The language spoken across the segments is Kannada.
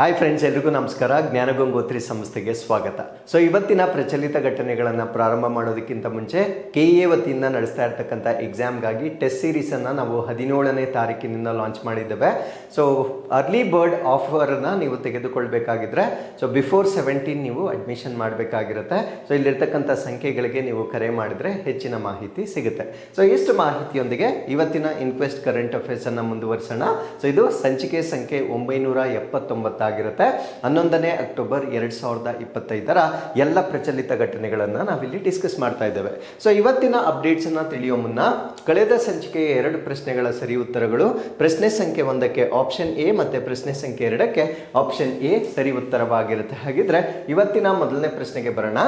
ಹಾಯ್ ಫ್ರೆಂಡ್ಸ್ ಎಲ್ರಿಗೂ ನಮಸ್ಕಾರ. ಜ್ಞಾನಗಂಗೋತ್ರಿ ಸಂಸ್ಥೆಗೆ ಸ್ವಾಗತ. ಸೊ ಇವತ್ತಿನ ಪ್ರಚಲಿತ ಘಟನೆಗಳನ್ನು ಪ್ರಾರಂಭ ಮಾಡೋದಕ್ಕಿಂತ ಮುಂಚೆ ಕೆ ಎ ವತಿಯಿಂದ ನಡೆಸ್ತಾ ಇರ್ತಕ್ಕಂಥ ಎಕ್ಸಾಮ್ಗಾಗಿ ಟೆಸ್ಟ್ ಸೀರೀಸನ್ನು ನಾವು ಹದಿನೇಳನೇ ತಾರೀಕಿನಿಂದ ಲಾಂಚ್ ಮಾಡಿದ್ದೇವೆ. ಸೊ ಅರ್ಲಿ ಬರ್ಡ್ ಆಫರನ್ನು ನೀವು ತೆಗೆದುಕೊಳ್ಬೇಕಾಗಿದ್ರೆ ಸೊ ಬಿಫೋರ್ ಸೆವೆಂಟೀನ್ ನೀವು ಅಡ್ಮಿಷನ್ ಮಾಡಬೇಕಾಗಿರುತ್ತೆ. ಸೊ ಇಲ್ಲಿರ್ತಕ್ಕಂಥ ಸಂಖ್ಯೆಗಳಿಗೆ ನೀವು ಕರೆ ಮಾಡಿದರೆ ಹೆಚ್ಚಿನ ಮಾಹಿತಿ ಸಿಗುತ್ತೆ. ಸೊ ಇಷ್ಟು ಮಾಹಿತಿಯೊಂದಿಗೆ ಇವತ್ತಿನ ಇನ್ಕ್ವೆಸ್ಟ್ ಕರೆಂಟ್ ಅಫೇರ್ಸನ್ನು ಮುಂದುವರಿಸೋಣ. ಸೊ ಇದು ಸಂಚಿಕೆ ಸಂಖ್ಯೆ ಒಂಬೈನೂರ ಎಪ್ಪತ್ತೊಂಬತ್ತಾಗಿರುತ್ತೆ ಹನ್ನೊಂದನೇ ಅಕ್ಟೋಬರ್ ಎರಡು ಸಾವಿರದ ಇಪ್ಪತ್ತೈದರ ಎಲ್ಲ ಪ್ರಚಲಿತ ಘಟನೆಗಳನ್ನು ನಾವಿಲ್ಲಿ ಡಿಸ್ಕಸ್ ಮಾಡ್ತಾ ಇದ್ದೇವೆ. ಸೊ ಇವತ್ತಿನ ಅಪ್ಡೇಟ್ಸನ್ನು ತಿಳಿಯೋ ಮುನ್ನ ಕಳೆದ ಸಂಚಿಕೆಯ ಎರಡು ಪ್ರಶ್ನೆಗಳ ಸರಿ ಉತ್ತರಗಳು, ಪ್ರಶ್ನೆ ಸಂಖ್ಯೆ ಒಂದಕ್ಕೆ ಆಪ್ಷನ್ ಎ ಮತ್ತು ಪ್ರಶ್ನೆ ಸಂಖ್ಯೆ ಎರಡಕ್ಕೆ ಆಪ್ಷನ್ ಎ ಸರಿ ಉತ್ತರವಾಗಿರುತ್ತೆ. ಹಾಗಿದ್ರೆ ಇವತ್ತಿನ ಮೊದಲನೇ ಪ್ರಶ್ನೆಗೆ ಬರೋಣ.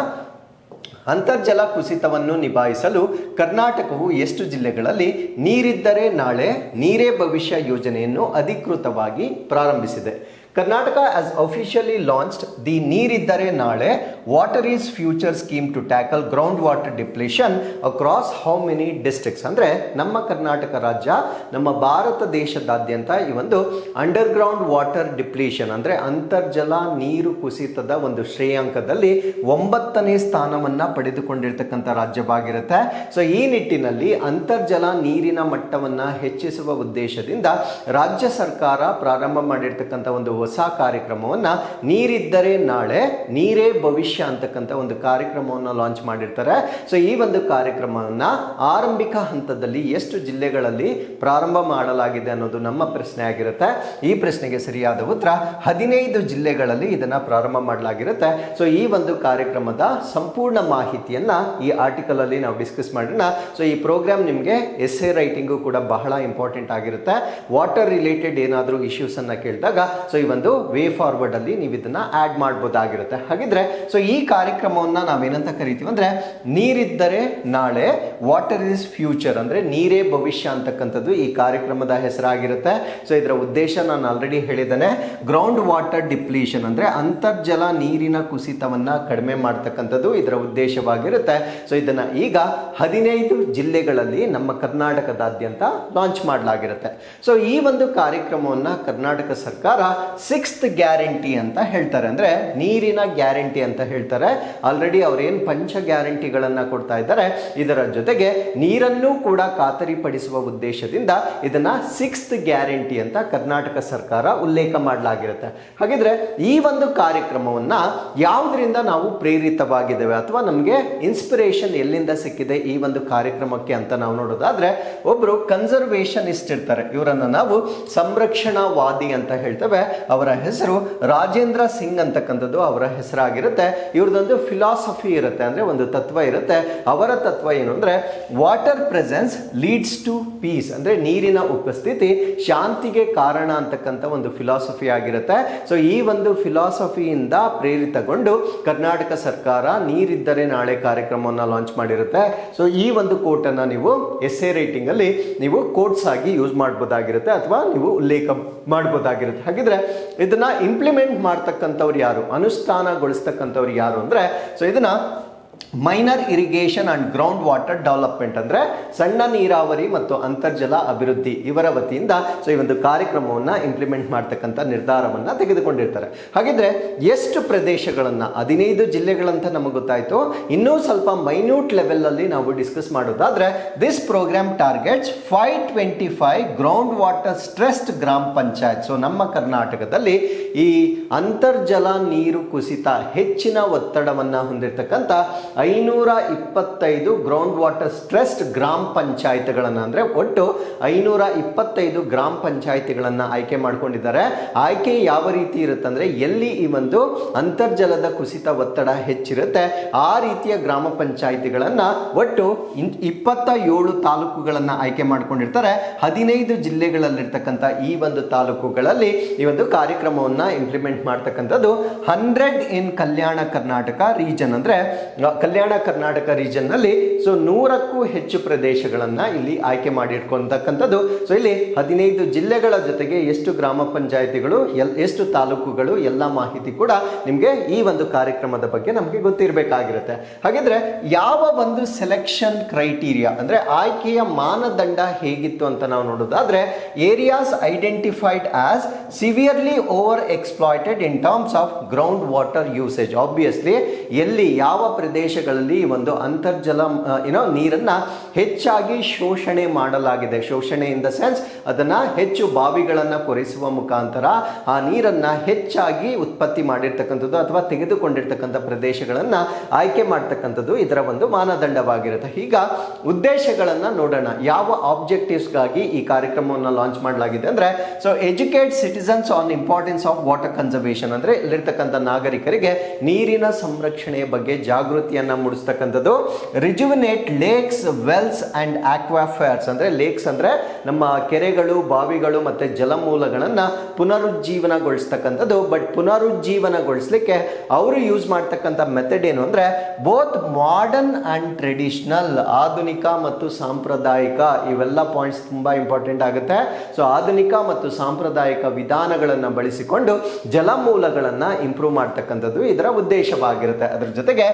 ಅಂತರ್ಜಲ ಕುಸಿತವನ್ನು ನಿಭಾಯಿಸಲು ಕರ್ನಾಟಕವು ಎಷ್ಟು ಜಿಲ್ಲೆಗಳಲ್ಲಿ ನೀರಿದ್ದರೆ ನಾಳೆ ನೀರೇ ಭವಿಷ್ಯ ಯೋಜನೆಯನ್ನು ಅಧಿಕೃತವಾಗಿ ಪ್ರಾರಂಭಿಸಿದೆ. Karnataka as officially launched the ನೀರಿದ್ದರೆ ನಾಳೆ water is future scheme to tackle ground water depletion across how many districts ಅಂದರೆ ನಮ್ಮ ಕರ್ನಾಟಕ ರಾಜ್ಯ, ನಮ್ಮ ಭಾರತ ದೇಶದಾದ್ಯಂತ ಈ ಒಂದು ಅಂಡರ್ ಗ್ರೌಂಡ್ ವಾಟರ್ ಡಿಪ್ಲೇಷನ್ ಅಂದರೆ ಅಂತರ್ಜಲ ನೀರು ಕುಸಿತದ ಒಂದು ಶ್ರೇಯಾಂಕದಲ್ಲಿ ಒಂಬತ್ತನೇ ಸ್ಥಾನವನ್ನು ಪಡೆದುಕೊಂಡಿರ್ತಕ್ಕಂಥ ರಾಜ್ಯವಾಗಿರುತ್ತೆ. ಸೊ ಈ ನಿಟ್ಟಿನಲ್ಲಿ ಅಂತರ್ಜಲ ನೀರಿನ ಮಟ್ಟವನ್ನು ಹೆಚ್ಚಿಸುವ ಉದ್ದೇಶದಿಂದ ರಾಜ್ಯ ಸರ್ಕಾರ ಪ್ರಾರಂಭ ಮಾಡಿರ್ತಕ್ಕಂಥ ಒಂದು ಹೊಸ ಕಾರ್ಯಕ್ರಮವನ್ನು ನೀರಿದ್ದರೆ ನಾಳೆ ನೀರೇ ಭವಿಷ್ಯ ಅಂತಕ್ಕಂಥ ಒಂದು ಕಾರ್ಯಕ್ರಮವನ್ನು ಲಾಂಚ್ ಮಾಡಿರ್ತಾರೆ. ಸೊ ಈ ಒಂದು ಕಾರ್ಯಕ್ರಮವನ್ನು ಆರಂಭಿಕ ಹಂತದಲ್ಲಿ ಎಷ್ಟು ಜಿಲ್ಲೆಗಳಲ್ಲಿ ಪ್ರಾರಂಭ ಮಾಡಲಾಗಿದೆ ಅನ್ನೋದು ನಮ್ಮ ಪ್ರಶ್ನೆ ಆಗಿರುತ್ತೆ. ಈ ಪ್ರಶ್ನೆಗೆ ಸರಿಯಾದ ಉತ್ತರ ಹದಿನೈದು ಜಿಲ್ಲೆಗಳಲ್ಲಿ ಇದನ್ನು ಪ್ರಾರಂಭ ಮಾಡಲಾಗಿರುತ್ತೆ. ಸೊ ಈ ಒಂದು ಕಾರ್ಯಕ್ರಮದ ಸಂಪೂರ್ಣ ಮಾಹಿತಿಯನ್ನು ಈ ಆರ್ಟಿಕಲಲ್ಲಿ ನಾವು ಡಿಸ್ಕಸ್ ಮಾಡೋಣ. ಸೊ ಈ ಪ್ರೋಗ್ರಾಮ್ ನಿಮಗೆ ಎಸ್ ಎ ರೈಟಿಂಗು ಕೂಡ ಬಹಳ ಇಂಪಾರ್ಟೆಂಟ್ ಆಗಿರುತ್ತೆ. ವಾಟರ್ ರಿಲೇಟೆಡ್ ಏನಾದರೂ ಇಶ್ಯೂಸನ್ನು ಕೇಳಿದಾಗ ಸೊ ಈ ಒಂದು ವೇ ಫಾರ್ವರ್ಡ್ ಅಲ್ಲಿ ನೀವು ಇದನ್ನ ಆಡ್ ಮಾಡ್ಬೋದಾಗಿರುತ್ತೆ. ಹಾಗಿದ್ರೆ ಸೊ ಈ ಕಾರ್ಯಕ್ರಮವನ್ನ ನಾವೇನಂತ ಕರಿತೀವಿ ಅಂದ್ರೆ, ನೀರಿದ್ದರೆ ನಾಳೆ ವಾಟರ್ ಇಸ್ ಫ್ಯೂಚರ್ ಅಂದ್ರೆ ನೀರೇ ಭವಿಷ್ಯ ಅಂತಕ್ಕಂಥದ್ದು ಈ ಕಾರ್ಯಕ್ರಮದ ಹೆಸರಾಗಿರುತ್ತೆ. ಸೊ ಇದರ ಉದ್ದೇಶ ನಾನು ಆಲ್ರೆಡಿ ಹೇಳಿದ್ದೇನೆ. ಗ್ರೌಂಡ್ ವಾಟರ್ ಡಿಪ್ಲೀಷನ್ ಅಂದ್ರೆ ಅಂತರ್ಜಲ ನೀರಿನ ಕುಸಿತವನ್ನ ಕಡಿಮೆ ಮಾಡ್ತಕ್ಕಂಥದ್ದು ಇದರ ಉದ್ದೇಶವಾಗಿರುತ್ತೆ. ಸೊ ಇದನ್ನ ಈಗ ಹದಿನೈದು ಜಿಲ್ಲೆಗಳಲ್ಲಿ ನಮ್ಮ ಕರ್ನಾಟಕದಾದ್ಯಂತ ಲಾಂಚ್ ಮಾಡಲಾಗಿರುತ್ತೆ. ಸೊ ಈ ಒಂದು ಕಾರ್ಯಕ್ರಮವನ್ನ ಕರ್ನಾಟಕ ಸರ್ಕಾರ ಸಿಕ್ಸ್ತ್ ಗ್ಯಾರಂಟಿ ಅಂತ ಹೇಳ್ತಾರೆ. ಅಂದರೆ ನೀರಿನ ಗ್ಯಾರಂಟಿ ಅಂತ ಹೇಳ್ತಾರೆ. ಆಲ್ರೆಡಿ ಅವರೇನು ಪಂಚ ಗ್ಯಾರಂಟಿಗಳನ್ನು ಕೊಡ್ತಾ ಇದ್ದಾರೆ. ಇದರ ಜೊತೆಗೆ ನೀರನ್ನು ಕೂಡ ಖಾತರಿಪಡಿಸುವ ಉದ್ದೇಶದಿಂದ ಇದನ್ನು ಸಿಕ್ಸ್ತ್ ಗ್ಯಾರಂಟಿ ಅಂತ ಕರ್ನಾಟಕ ಸರ್ಕಾರ ಉಲ್ಲೇಖ ಮಾಡಲಾಗಿರುತ್ತೆ. ಹಾಗಿದ್ರೆ ಈ ಒಂದು ಕಾರ್ಯಕ್ರಮವನ್ನು ಯಾವುದರಿಂದ ನಾವು ಪ್ರೇರಿತವಾಗಿದ್ದೇವೆ ಅಥವಾ ನಮಗೆ ಇನ್ಸ್ಪಿರೇಷನ್ ಎಲ್ಲಿಂದ ಸಿಕ್ಕಿದೆ ಈ ಒಂದು ಕಾರ್ಯಕ್ರಮಕ್ಕೆ ಅಂತ ನಾವು ನೋಡೋದಾದ್ರೆ ಒಬ್ಬರು ಕನ್ಸರ್ವೇಷನಿಸ್ಟ್ ಇರ್ತಾರೆ. ಇವರನ್ನು ನಾವು ಸಂರಕ್ಷಣಾವಾದಿ ಅಂತ ಹೇಳ್ತೇವೆ. ಅವರ ಹೆಸರು ರಾಜೇಂದ್ರ ಸಿಂಗ್ ಅಂತಕ್ಕಂಥದ್ದು ಅವರ ಹೆಸರಾಗಿರುತ್ತೆ. ಇವ್ರದ್ದೊಂದು ಫಿಲಾಸಫಿ ಇರುತ್ತೆ ಅಂದರೆ ಒಂದು ತತ್ವ ಇರುತ್ತೆ. ಅವರ ತತ್ವ ಏನು ಅಂದರೆ water presence leads to peace ಅಂದರೆ ನೀರಿನ ಉಪಸ್ಥಿತಿ ಶಾಂತಿಗೆ ಕಾರಣ ಅಂತಕ್ಕಂಥ ಒಂದು ಫಿಲಾಸಫಿ ಆಗಿರುತ್ತೆ. ಸೊ ಈ ಒಂದು ಫಿಲಾಸಫಿಯಿಂದ ಪ್ರೇರಿತಗೊಂಡು ಕರ್ನಾಟಕ ಸರ್ಕಾರ ನೀರಿದ್ದರೆ ನಾಳೆ ಕಾರ್ಯಕ್ರಮವನ್ನು ಲಾಂಚ್ ಮಾಡಿರುತ್ತೆ. ಸೊ ಈ ಒಂದು ಕೋಟನ್ನು ನೀವು ಎಸ್ ಎ ರೈಟಿಂಗಲ್ಲಿ ನೀವು ಕೋಟ್ಸ್ ಆಗಿ ಯೂಸ್ ಮಾಡ್ಬೋದಾಗಿರುತ್ತೆ ಅಥವಾ ನೀವು ಉಲ್ಲೇಖ ಮಾಡ್ಬೋದಾಗಿರುತ್ತೆ. ಹಾಗಿದ್ರೆ ಇದನ್ನ ಇಂಪ್ಲಿಮೆಂಟ್ ಮಾಡ್ತಕ್ಕಂಥವ್ರು ಯಾರು? ಅನುಷ್ಠಾನಗೊಳಿಸ್ತಕ್ಕಂಥವ್ರು ಯಾರು ಅಂದ್ರೆ ಸೊ ಇದನ್ನ minor irrigation and ground water development ಅಂದ್ರೆ ಸಣ್ಣ ನೀರಾವರಿ ಮತ್ತು ಅಂತರ್ಜಲ ಅಭಿವೃದ್ಧಿ ಇವರ ವತಿಯಿಂದ ಸೊ ಈ ಒಂದು ಕಾರ್ಯಕ್ರಮವನ್ನು ಇಂಪ್ಲಿಮೆಂಟ್ ಮಾಡ್ತಕ್ಕಂಥ ನಿರ್ಧಾರವನ್ನ ತೆಗೆದುಕೊಂಡಿರ್ತಾರೆ. ಹಾಗಿದ್ರೆ ಎಷ್ಟು ಪ್ರದೇಶಗಳನ್ನ, ಹದಿನೈದು ಜಿಲ್ಲೆಗಳಂತ ನಮಗೆ ಗೊತ್ತಾಯ್ತು, ಇನ್ನೂ ಸ್ವಲ್ಪ ಮೈನ್ಯೂಟ್ ಲೆವೆಲಲ್ಲಿ ನಾವು ಡಿಸ್ಕಸ್ ಮಾಡೋದಾದ್ರೆ this program targets five twenty five ground water stressed gram panchayat. So ನಮ್ಮ ಕರ್ನಾಟಕದಲ್ಲಿ ಈ ಅಂತರ್ಜಲ ನೀರು ಕುಸಿತ ಹೆಚ್ಚಿನ ಒತ್ತಡವನ್ನ ಹೊಂದಿರತಕ್ಕಂಥ ಐನೂರ ಇಪ್ಪತ್ತೈದು ಗ್ರೌಂಡ್ ವಾಟರ್ ಸ್ಟ್ರೆಸ್ಡ್ ಗ್ರಾಮ ಪಂಚಾಯತ್ಗಳನ್ನು ಅಂದರೆ ಒಟ್ಟು ಐನೂರ ಇಪ್ಪತ್ತೈದು ಗ್ರಾಮ ಪಂಚಾಯತಿಗಳನ್ನು ಆಯ್ಕೆ ಮಾಡ್ಕೊಂಡಿದ್ದಾರೆ. ಆಯ್ಕೆ ಯಾವ ರೀತಿ ಇರುತ್ತಂದರೆ ಎಲ್ಲಿ ಈ ಒಂದು ಅಂತರ್ಜಲದ ಕುಸಿತ ಒತ್ತಡ ಹೆಚ್ಚಿರುತ್ತೆ, ಆ ರೀತಿಯ ಗ್ರಾಮ ಪಂಚಾಯತಿಗಳನ್ನು ಒಟ್ಟು ಇಪ್ಪತ್ತ ಏಳು ತಾಲೂಕುಗಳನ್ನು ಆಯ್ಕೆ ಮಾಡ್ಕೊಂಡಿರ್ತಾರೆ. ಹದಿನೈದು ಜಿಲ್ಲೆಗಳಲ್ಲಿರ್ತಕ್ಕಂಥ ಈ ಒಂದು ತಾಲೂಕುಗಳಲ್ಲಿ ಈ ಒಂದು ಕಾರ್ಯಕ್ರಮವನ್ನು ಇಂಪ್ಲಿಮೆಂಟ್ ಮಾಡ್ತಕ್ಕಂಥದ್ದು hundred in Kalyana Karnataka region ಅಂದರೆ ಕಲ್ಯಾಣ ಕರ್ನಾಟಕ ರೀಜನ್ನಲ್ಲಿ ಸೊ ನೂರಕ್ಕೂ ಹೆಚ್ಚು ಪ್ರದೇಶಗಳನ್ನು ಇಲ್ಲಿ ಆಯ್ಕೆ ಮಾಡಿಟ್ಕೊಂತಕ್ಕಂಥದ್ದು. ಸೊ ಇಲ್ಲಿ ಹದಿನೈದು ಜಿಲ್ಲೆಗಳ ಜೊತೆಗೆ ಎಷ್ಟು ಗ್ರಾಮ ಪಂಚಾಯಿತಿಗಳು ಎಷ್ಟು ತಾಲೂಕುಗಳು, ಎಲ್ಲ ಮಾಹಿತಿ ಕೂಡ ನಿಮಗೆ ಈ ಒಂದು ಕಾರ್ಯಕ್ರಮದ ಬಗ್ಗೆ ನಮಗೆ ಗೊತ್ತಿರಬೇಕಾಗಿರುತ್ತೆ. ಹಾಗಿದ್ರೆ ಯಾವ ಒಂದು ಸೆಲೆಕ್ಷನ್ ಕ್ರೈಟೀರಿಯಾ ಅಂದ್ರೆ ಆಯ್ಕೆಯ ಮಾನದಂಡ ಹೇಗಿತ್ತು ಅಂತ ನಾವು ನೋಡೋದಾದ್ರೆ areas identified as severely over exploited in terms of ground water usage obviously ಎಲ್ಲಿ ಯಾವ ಪ್ರದೇಶಗಳಲ್ಲಿ ಒಂದು ಅಂತರ್ಜಲ ಏನೋ ನೀರನ್ನ ಹೆಚ್ಚಾಗಿ ಶೋಷಣೆ ಮಾಡಲಾಗಿದೆ. ಶೋಷಣೆ ಇನ್ ದ ಸೆನ್ಸ್ ಅದನ್ನ ಹೆಚ್ಚು ಬಾವಿಗಳನ್ನು ಕೊರೆಸುವ ಮುಖಾಂತರ ಆ ನೀರನ್ನ ಹೆಚ್ಚಾಗಿ ಉತ್ಪತ್ತಿ ಮಾಡಿರ್ತಕ್ಕಂಥದ್ದು ಅಥವಾ ತೆಗೆದುಕೊಂಡಿರ್ತಕ್ಕಂಥ ಪ್ರದೇಶಗಳನ್ನು ಆಯ್ಕೆ ಮಾಡ್ತಕ್ಕಂಥದ್ದು ಇದರ ಒಂದು ಮಾನದಂಡವಾಗಿರುತ್ತೆ. ಈಗ ಉದ್ದೇಶಗಳನ್ನು ನೋಡೋಣ. ಯಾವ ಆಬ್ಜೆಕ್ಟಿವ್ಸ್ಗಾಗಿ ಈ ಕಾರ್ಯಕ್ರಮವನ್ನು ಲಾಂಚ್ ಮಾಡಲಾಗಿದೆ ಅಂದ್ರೆ so educate citizens on importance of water conservation ಅಂದ್ರೆ ಇಲ್ಲಿರ್ತಕ್ಕಂಥ ನಾಗರಿಕರಿಗೆ ನೀರಿನ ಸಂರಕ್ಷಣೆಯ ಬಗ್ಗೆ ಜಾಗೃತಿಯನ್ನ ಮೂಡಿಸ್ತಕ್ಕಂಥದ್ದು. Rejuvenate lakes wells and aquifers ಅಂದರೆ ಲೇಕ್ಸ್ ಅಂದರೆ ನಮ್ಮ ಕೆರೆಗಳು, ಬಾವಿಗಳು ಮತ್ತು ಜಲಮೂಲಗಳನ್ನ ಪುನರುಜ್ಜೀವನಗೊಳಿಸ್ತಕ್ಕಂಥದ್ದು. ಬಟ್ ಪುನರುಜ್ಜೀವನಗೊಳಿಸ್ಲಿಕ್ಕೆ ಅವರು ಯೂಸ್ ಮಾಡ್ತಕ್ಕಂಥ ಮೆಥಡ್ ಏನು ಅಂದರೆ ಬೋತ್ ಮಾಡರ್ನ್ ಆ್ಯಂಡ್ ಟ್ರೆಡಿಷ್ನಲ್ ಆಧುನಿಕ ಮತ್ತು ಸಾಂಪ್ರದಾಯಿಕ ಇವೆಲ್ಲ ಪಾಯಿಂಟ್ಸ್ ತುಂಬ ಇಂಪಾರ್ಟೆಂಟ್ ಆಗುತ್ತೆ. ಸೊ ಆಧುನಿಕ ಮತ್ತು ಸಾಂಪ್ರದಾಯಿಕ ವಿಧಾನಗಳನ್ನು ಬಳಸಿಕೊಂಡು ಜಲಮೂಲಗಳನ್ನ ಇಂಪ್ರೂವ್ ಮಾಡ್ತಕ್ಕಂಥದ್ದು ಇದರ ಉದ್ದೇಶವಾಗಿರುತ್ತೆ. ಅದರ ಜೊತೆಗೆ